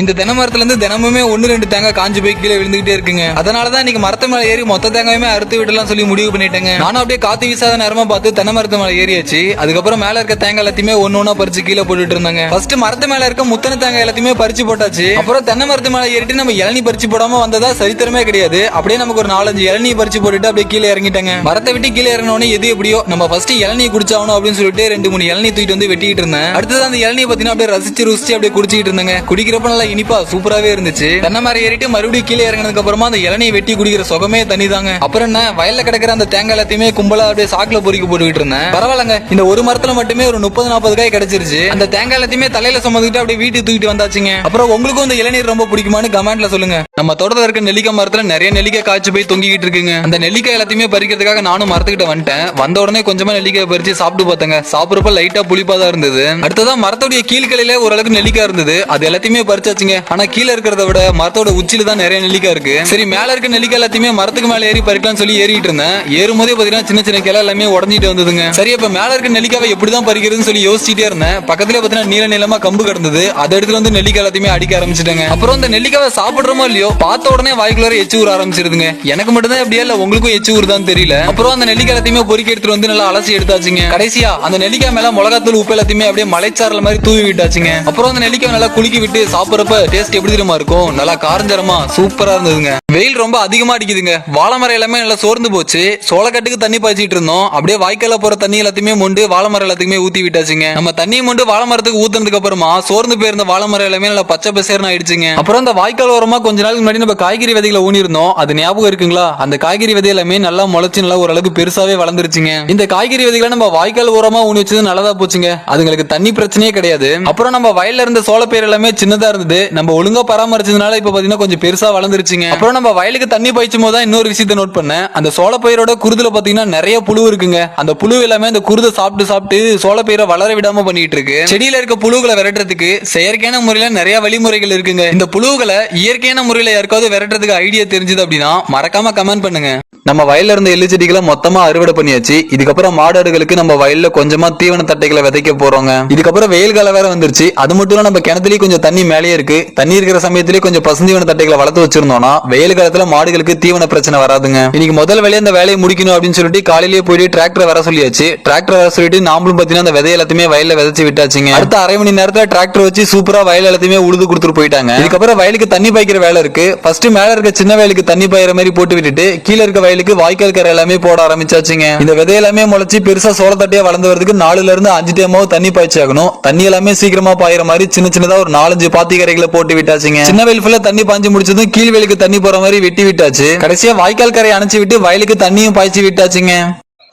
இந்த தென்னை மரத்துல இருந்து தினமுமே ஒன்னு ரெண்டு தேங்காய் காஞ்சு போய் கீழே விழுந்துகிட்டே இருக்குங்க. அதனாலதான் இன்னைக்கு மரத்து மேல ஏறி மொத்த தேங்காயுமே அறுத்து விடலாம் சொல்லி முடிவு பண்ணிட்டேங்க. நானும் அப்படியே காத்து வீசாத நேரமா பார்த்து தென்னை மரத்து மேல ஏறியாச்சு. அதுக்கப்புறம் மேல இருக்க தேங்காய் எல்லாத்தையுமே ஒன்னு ஒன்னா பறிச்சு கீழே போட்டுட்டு இருந்தாங்க. ஃபர்ஸ்ட் மரத்து மேல இருக்க முத்தனை தேங்காய் எல்லாத்தையுமே பறிச்சு போட்டாச்சு. அப்புறம் தென்னை மரத்து மேல ஏறிட்டு நம்ம இளநி பறிச்சு போடாம வந்ததா சரித்திரமே கிடையாது. அப்படியே நமக்கு ஒரு நாலஞ்சு இளநி பறிச்சு போட்டுட்டு அப்படியே கீழே இறங்கிட்டாங்க. மரத்தை விட்டு கீழே இறங்கினோடனே எது எப்படியோ நம்ம ஃபர்ஸ்ட் இளநி குடிச்சாகணும் அப்படின்னு சொல்லிட்டு ரெண்டு மூணு இளநி தூக்கிட்டு வந்து வெட்டிட்டு இருந்தேன். அடுத்தது அந்த இளநி பாத்தீங்கன்னா அப்படியே ரசிச்சு ருசிச்சு அப்படியே குடிச்சிட்டு இருந்தாங்க. குடிக்கிறப்ப நல்லா இனிப்பா சூப்பராவே இருந்துச்சு. தென்னை மரம் ஏறிட்டு மறுபடியும் கீழே இறங்கினதுக்கு அப்புறமா அந்த இளநீ வெட்டி குடிக்கிற சுகமே தனி தாங்க அப்புறம் என்ன வயல்ல கிடக்கிற அந்த தேங்காய் எல்லாத்தையுமே கும்பலா அப்படியே சாக்குல பொறிக்க போட்டுக்கிட்டு இருந்தேன். பரவாயில்லங்க இந்த ஒரு மரத்துல மட்டுமே ஒரு முப்பது நாற்பது காய் கிடைச்சிருச்சு. அந்த தேங்காய் எல்லாத்தையுமே தலையில சுமந்துக்கிட்டு அப்படியே வீட்டுக்கு தூக்கிட்டு வந்தாச்சுங்க. அப்புறம் உங்களுக்கும் இந்த இளநீர் ரொம்ப பிடிக்குமான்னு கமெண்ட்ல சொல்லுங்க. நம்ம தோட்டத்தில் இருக்க நெல்லிக்காய் மரத்துல நிறைய நெல்லிக்காய் காய்ச்சி போய் தொங்கிக்கிட்டு இருக்குங்க. அந்த நெல்லிக்காய் எல்லாத்தையுமே பறிக்கிறதுக்காக நானும் மரத்துக்கிட்ட வந்துட்டேன். வந்த உடனே கொஞ்சமா நெல்லிக்காய் பறிச்சு சாப்பிட்டு பார்த்தேங்க. சாப்பிடுறப்ப லைட்டா புளிப்பா தான் இருந்தது. அடுத்ததான் மரத்துடைய கீழ்கிளையில ஓரளவுக்கு நெல்லிக்காய் இருந்தது. அது எல்லாத்தையுமே வச்சுங்க ஆனா கீழே இருக்கிறத விட மரத்தோட உச்சியில தான் நிறைய நெல்லிக்காய் இருக்கு. சரி மேல இருக்க நெல்லிக்காய் எல்லாத்தையுமே மரத்துக்கு மேல ஏறி பறிக்கலாம்னு சொல்லி ஏறிட்டு இருந்தேன். ஏறும் போதே பாத்தீங்கன்னா சின்ன சின்ன கிளை எல்லாமே உடஞ்சிட்டு வந்ததுங்க. சரி அப்ப மேல இருக்க நெல்லிக்காவை எப்படிதான் பறிக்கிறதுன்னு சொல்லி யோசிச்சுட்டே இருந்தேன். பக்கத்துல பாத்தீங்கன்னா நீல நீளமா கம்பு கிடந்தது. அதை எடுத்துல வந்து நெல்லிக்காய் எல்லாத்தையுமே அடிக்க ஆரம்பிச்சிட்டாங்க. அப்புறம் அந்த நெல்லிக்காவை சாப்பிடுறோமோ இல்லையோ பார்த்த உடனே வாய்க்குள்ளார எச்சு ஊற ஆரம்பிச்சிருதுங்க. எனக்கு மட்டும் தான் எப்படியா இல்ல உங்களுக்கும் எச்சு ஊறுதான்னு தெரியல. அப்புறம் அந்த நெல்லிக்காய் எல்லாத்தையுமே பொறுக்கி எடுத்துட்டு வந்து நல்லா அலசி எடுத்தாச்சுங்க. கடைசியா அந்த நெல்லிக்காய் மேல மிளகாத்தூள் உப்பு எல்லாத்தையுமே அப்படியே மலைச்சாரல் மாதிரி தூவி விட்டாச்சுங்க. அப்புறம் அந்த நெல்லிக்காய் நல்லா குலுக்கி விட்டு சாப்பிடுற சாப்பிடுறப்ப டேஸ்ட் எப்படி தெரியுமா இருக்கும்? நல்லா காரஞ்சரமா சூப்பரா இருந்ததுங்க. வெயில் ரொம்ப அதிகமா அடிக்குதுங்க. வாழை மரம் எல்லாமே நல்லா சோர்ந்து போச்சு. சோளக்கட்டுக்கு தண்ணி பாய்ச்சிட்டு இருந்தோம். அப்படியே வாய்க்கால போற தண்ணி எல்லாத்தையுமே மொண்டு வாழை மரம் எல்லாத்துக்குமே ஊத்தி விட்டாச்சுங்க. நம்ம தண்ணி மொண்டு வாழை மரத்துக்கு ஊத்துனதுக்கு அப்புறமா சோர்ந்து போயிருந்த வாழை மரம் எல்லாமே நல்லா பச்சை பசேர்னு ஆயிடுச்சுங்க. அப்புறம் அந்த வாய்க்கால் ஓரமா கொஞ்ச நாளுக்கு முன்னாடி நம்ம காய்கறி விதைகளை ஊனிருந்தோம் அது ஞாபகம் இருக்குங்களா? அந்த காய்கறி விதை எல்லாமே நல்லா முளைச்சு நல்லா ஓரளவுக்கு பெருசாவே வளர்ந்துருச்சுங்க. இந்த காய்கறி விதைகளை நம்ம வாய்க்கால் ஓரமா ஊனி வச்சது நல்லதா போச்சுங்க. அதுங்களுக்கு தண்ணி பிரச்சனையே கிடையாது. அப்புறம் நம்ம வயல்ல இருந்த சோளப்பயிர் எல்லாமே சின்னதா இருந்தது. நம்ம ஒழுங்கா பராமரிச்சதுனால இப்ப பாத்தீங்கன்னா கொஞ்சம் பெருசா வளர்ந்துருச்சுங்க. அப்புறம் நம்ம வயலுக்கு தண்ணி பாய்ச்சும் போது தான் இன்னொரு விஷயத்தை நோட் பண்ணேன். அந்த சோளப்பயிரோட குருதுல பாத்தீங்கன்னா நிறைய புழு இருக்குங்க. அந்த புழு எல்லாமே அந்த குருதை சாப்பிட்டு சாப்பிட்டு சோளப்பயிரை வளர விடாம பண்ணிட்டு இருக்கு. செடியில இருக்க புழுகளை விரட்டுறதுக்கு செயற்கையான முறையில நிறைய வழிமுறைகள் இருக்குங்க. இந்த புழுகளை இயற்கையான முறையில யாருக்காவது விரட்டுறதுக்கு ஐடியா தெரிஞ்சது அப்படின்னா மறக்காம கமெண்ட் பண்ணுங்க. நம்ம வயல்ல இருந்த எள்ளு செடிகளை மொத்தமா அறுவடை பண்ணியாச்சு. இதுக்கப்புறம் மாடாடுகளுக்கு நம்ம வயல்ல கொஞ்சமா தீவன தட்டைகளை விதைக்க போறோங்க. இதுக்கப்புறம் வெயில் காலம் வேற வந்துருச்சு. அது மட்டும் இல்ல நம்ம கிணத்துலயே கொஞ்சம் தண்ணி மேலேயே இருக்கு. தண்ணி இருக்கிற சமயத்திலேயே கொஞ்சம் பசுந்தீவன தட்டைகளை வளர்த்து வச்சிருந்தோம்னா வெயில் காலத்துல மாடுகளுக்கு தீவன பிரச்சனை வராதுங்க. இன்னைக்கு முதல் வேலையை அந்த வேலையை முடிக்கணும் அப்படின்னு சொல்லிட்டு காலையிலேயே போயிட்டு டிராக்டர் வர சொல்லியாச்சு. டிராக்டர் வர சொல்லிட்டு நாமளும் பாத்தீங்கன்னா அந்த விதை எல்லாத்தையுமே வயல்ல விதைச்சு விட்டாச்சுங்க. அடுத்த அரை மணி நேரத்துல டிராக்டர் வச்சு சூப்பரா வயல் எல்லாத்தையுமே உழுது கொடுத்துட்டு போயிட்டாங்க. இதுக்கப்புறம் வயலுக்கு தண்ணி பாய்க்கிற வேலை இருக்கு. ஃபர்ஸ்ட் மேல இருக்க சின்ன வயலுக்கு தண்ணி பாயிற மாதிரி போட்டு விட்டுட்டு கீழே இருக்க வயலுக்கு வாய்க்கால் கரை எல்லாமே போட ஆரம்பிச்சாச்சுங்க. இந்த விதை எல்லாமே முளைச்சு பெருசா சோளத்தட்டையா வளர்ந்து வரதுக்கு நாலுல இருந்து அஞ்சு டேமாவது தண்ணி பாய்ச்சாகணும் தண்ணி எல்லாமே சீக்கிரமா பாயிற மாதிரி சின்ன சின்னதா ஒரு நாலஞ்சு பாத்தி கரைகளை போட்டு விட்டாச்சுங்க. சின்ன வயல் ஃபுல்லா தண்ணி பாஞ்சு முடிச்சதும் கீழ் வயலுக்கு தண்ணி போற மாதிரி வெட்டி விட்டாச்சு. கடைசியா வாய்க்கால் கரை அணைச்சு விட்டு வயலுக்கு தண்ணியும் பாய்ச்சி விட்டாச்சுங்க.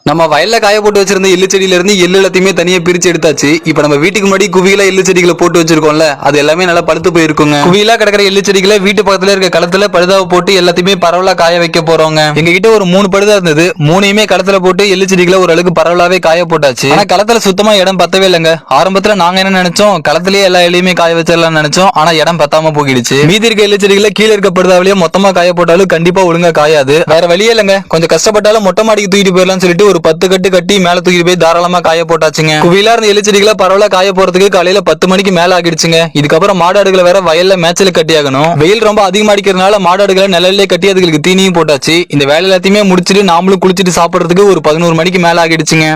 நம்ம வயல்ல காய போட்டு வச்சிருந்த எள்ளு செடியில இருந்து எள்ளு எல்லாத்தையுமே தனியா பிரிச்சு எடுத்தாச்சு. இப்ப நம்ம வீட்டுக்கு முன்னாடி குவியில எள்ளு செடிகளை போட்டு வச்சிருக்கோம்ல அது எல்லாமே நல்லா பழுத்து போயிருக்குங்க. குவியலா கிடக்கிற எள்ளு செடிகளை வீட்டு பக்கத்துல இருக்க களத்துல பழுதாவை போட்டு எல்லாத்தையுமே பரவலா காய வைக்க போறோங்க. எங்க கிட்ட ஒரு மூணு பழுதா இருந்தது. மூணையுமே களத்துல போட்டு எள்ளு செடிகளை ஓரளவுக்கு பரவலாவே காய போட்டாச்சு. ஆனா களத்துல சுத்தமா இடம் பத்தவே இல்லைங்க. ஆரம்பத்துல நாங்க என்ன நினைச்சோம்? களத்திலேயே எல்லா எள்ளையுமே காய வச்சிடலாம்னு நினைச்சோம். ஆனா இடம் பத்தாம போயிடுச்சு மீதி இருக்க எள்ளு செடிகளை கீழே இருக்க படுதாவிலேயே மொத்தமா காய போட்டாலும் கண்டிப்பா ஒழுங்கா காயாது. வேற வழியே இல்லைங்க. கொஞ்சம் கஷ்டப்பட்டாலும் மொட்டை மாடிக்கு தூக்கிட்டு போயிடலாம்னு சொல்லிட்டு ஒரு பத்து கட்டு கட்டி மேல தூக்கி போய் தாராளமா காய போட்டாச்சுங்க. குவிலா இருந்த எலிச்செடிகளை பரவாயில்ல காய போறதுக்கு காலையில பத்து மணிக்கு மேல ஆகிடுச்சுங்க. இதுக்கப்புறம் மாடாடுகளை வேற வயல்ல மேய்ச்சல் கட்டி ஆகணும். வெயில் ரொம்ப அதிகமா அடிக்கிறதுனால மாடாடுகளை நிழல்லே கட்டி அதுகளுக்கு தீனியும் போட்டாச்சு. இந்த வேலை எல்லாத்தையுமே முடிச்சுட்டு நாமளும் குளிச்சுட்டு சாப்பிடுறதுக்கு ஒரு பதினோரு மணிக்கு மேல ஆகிடுச்சுங்க.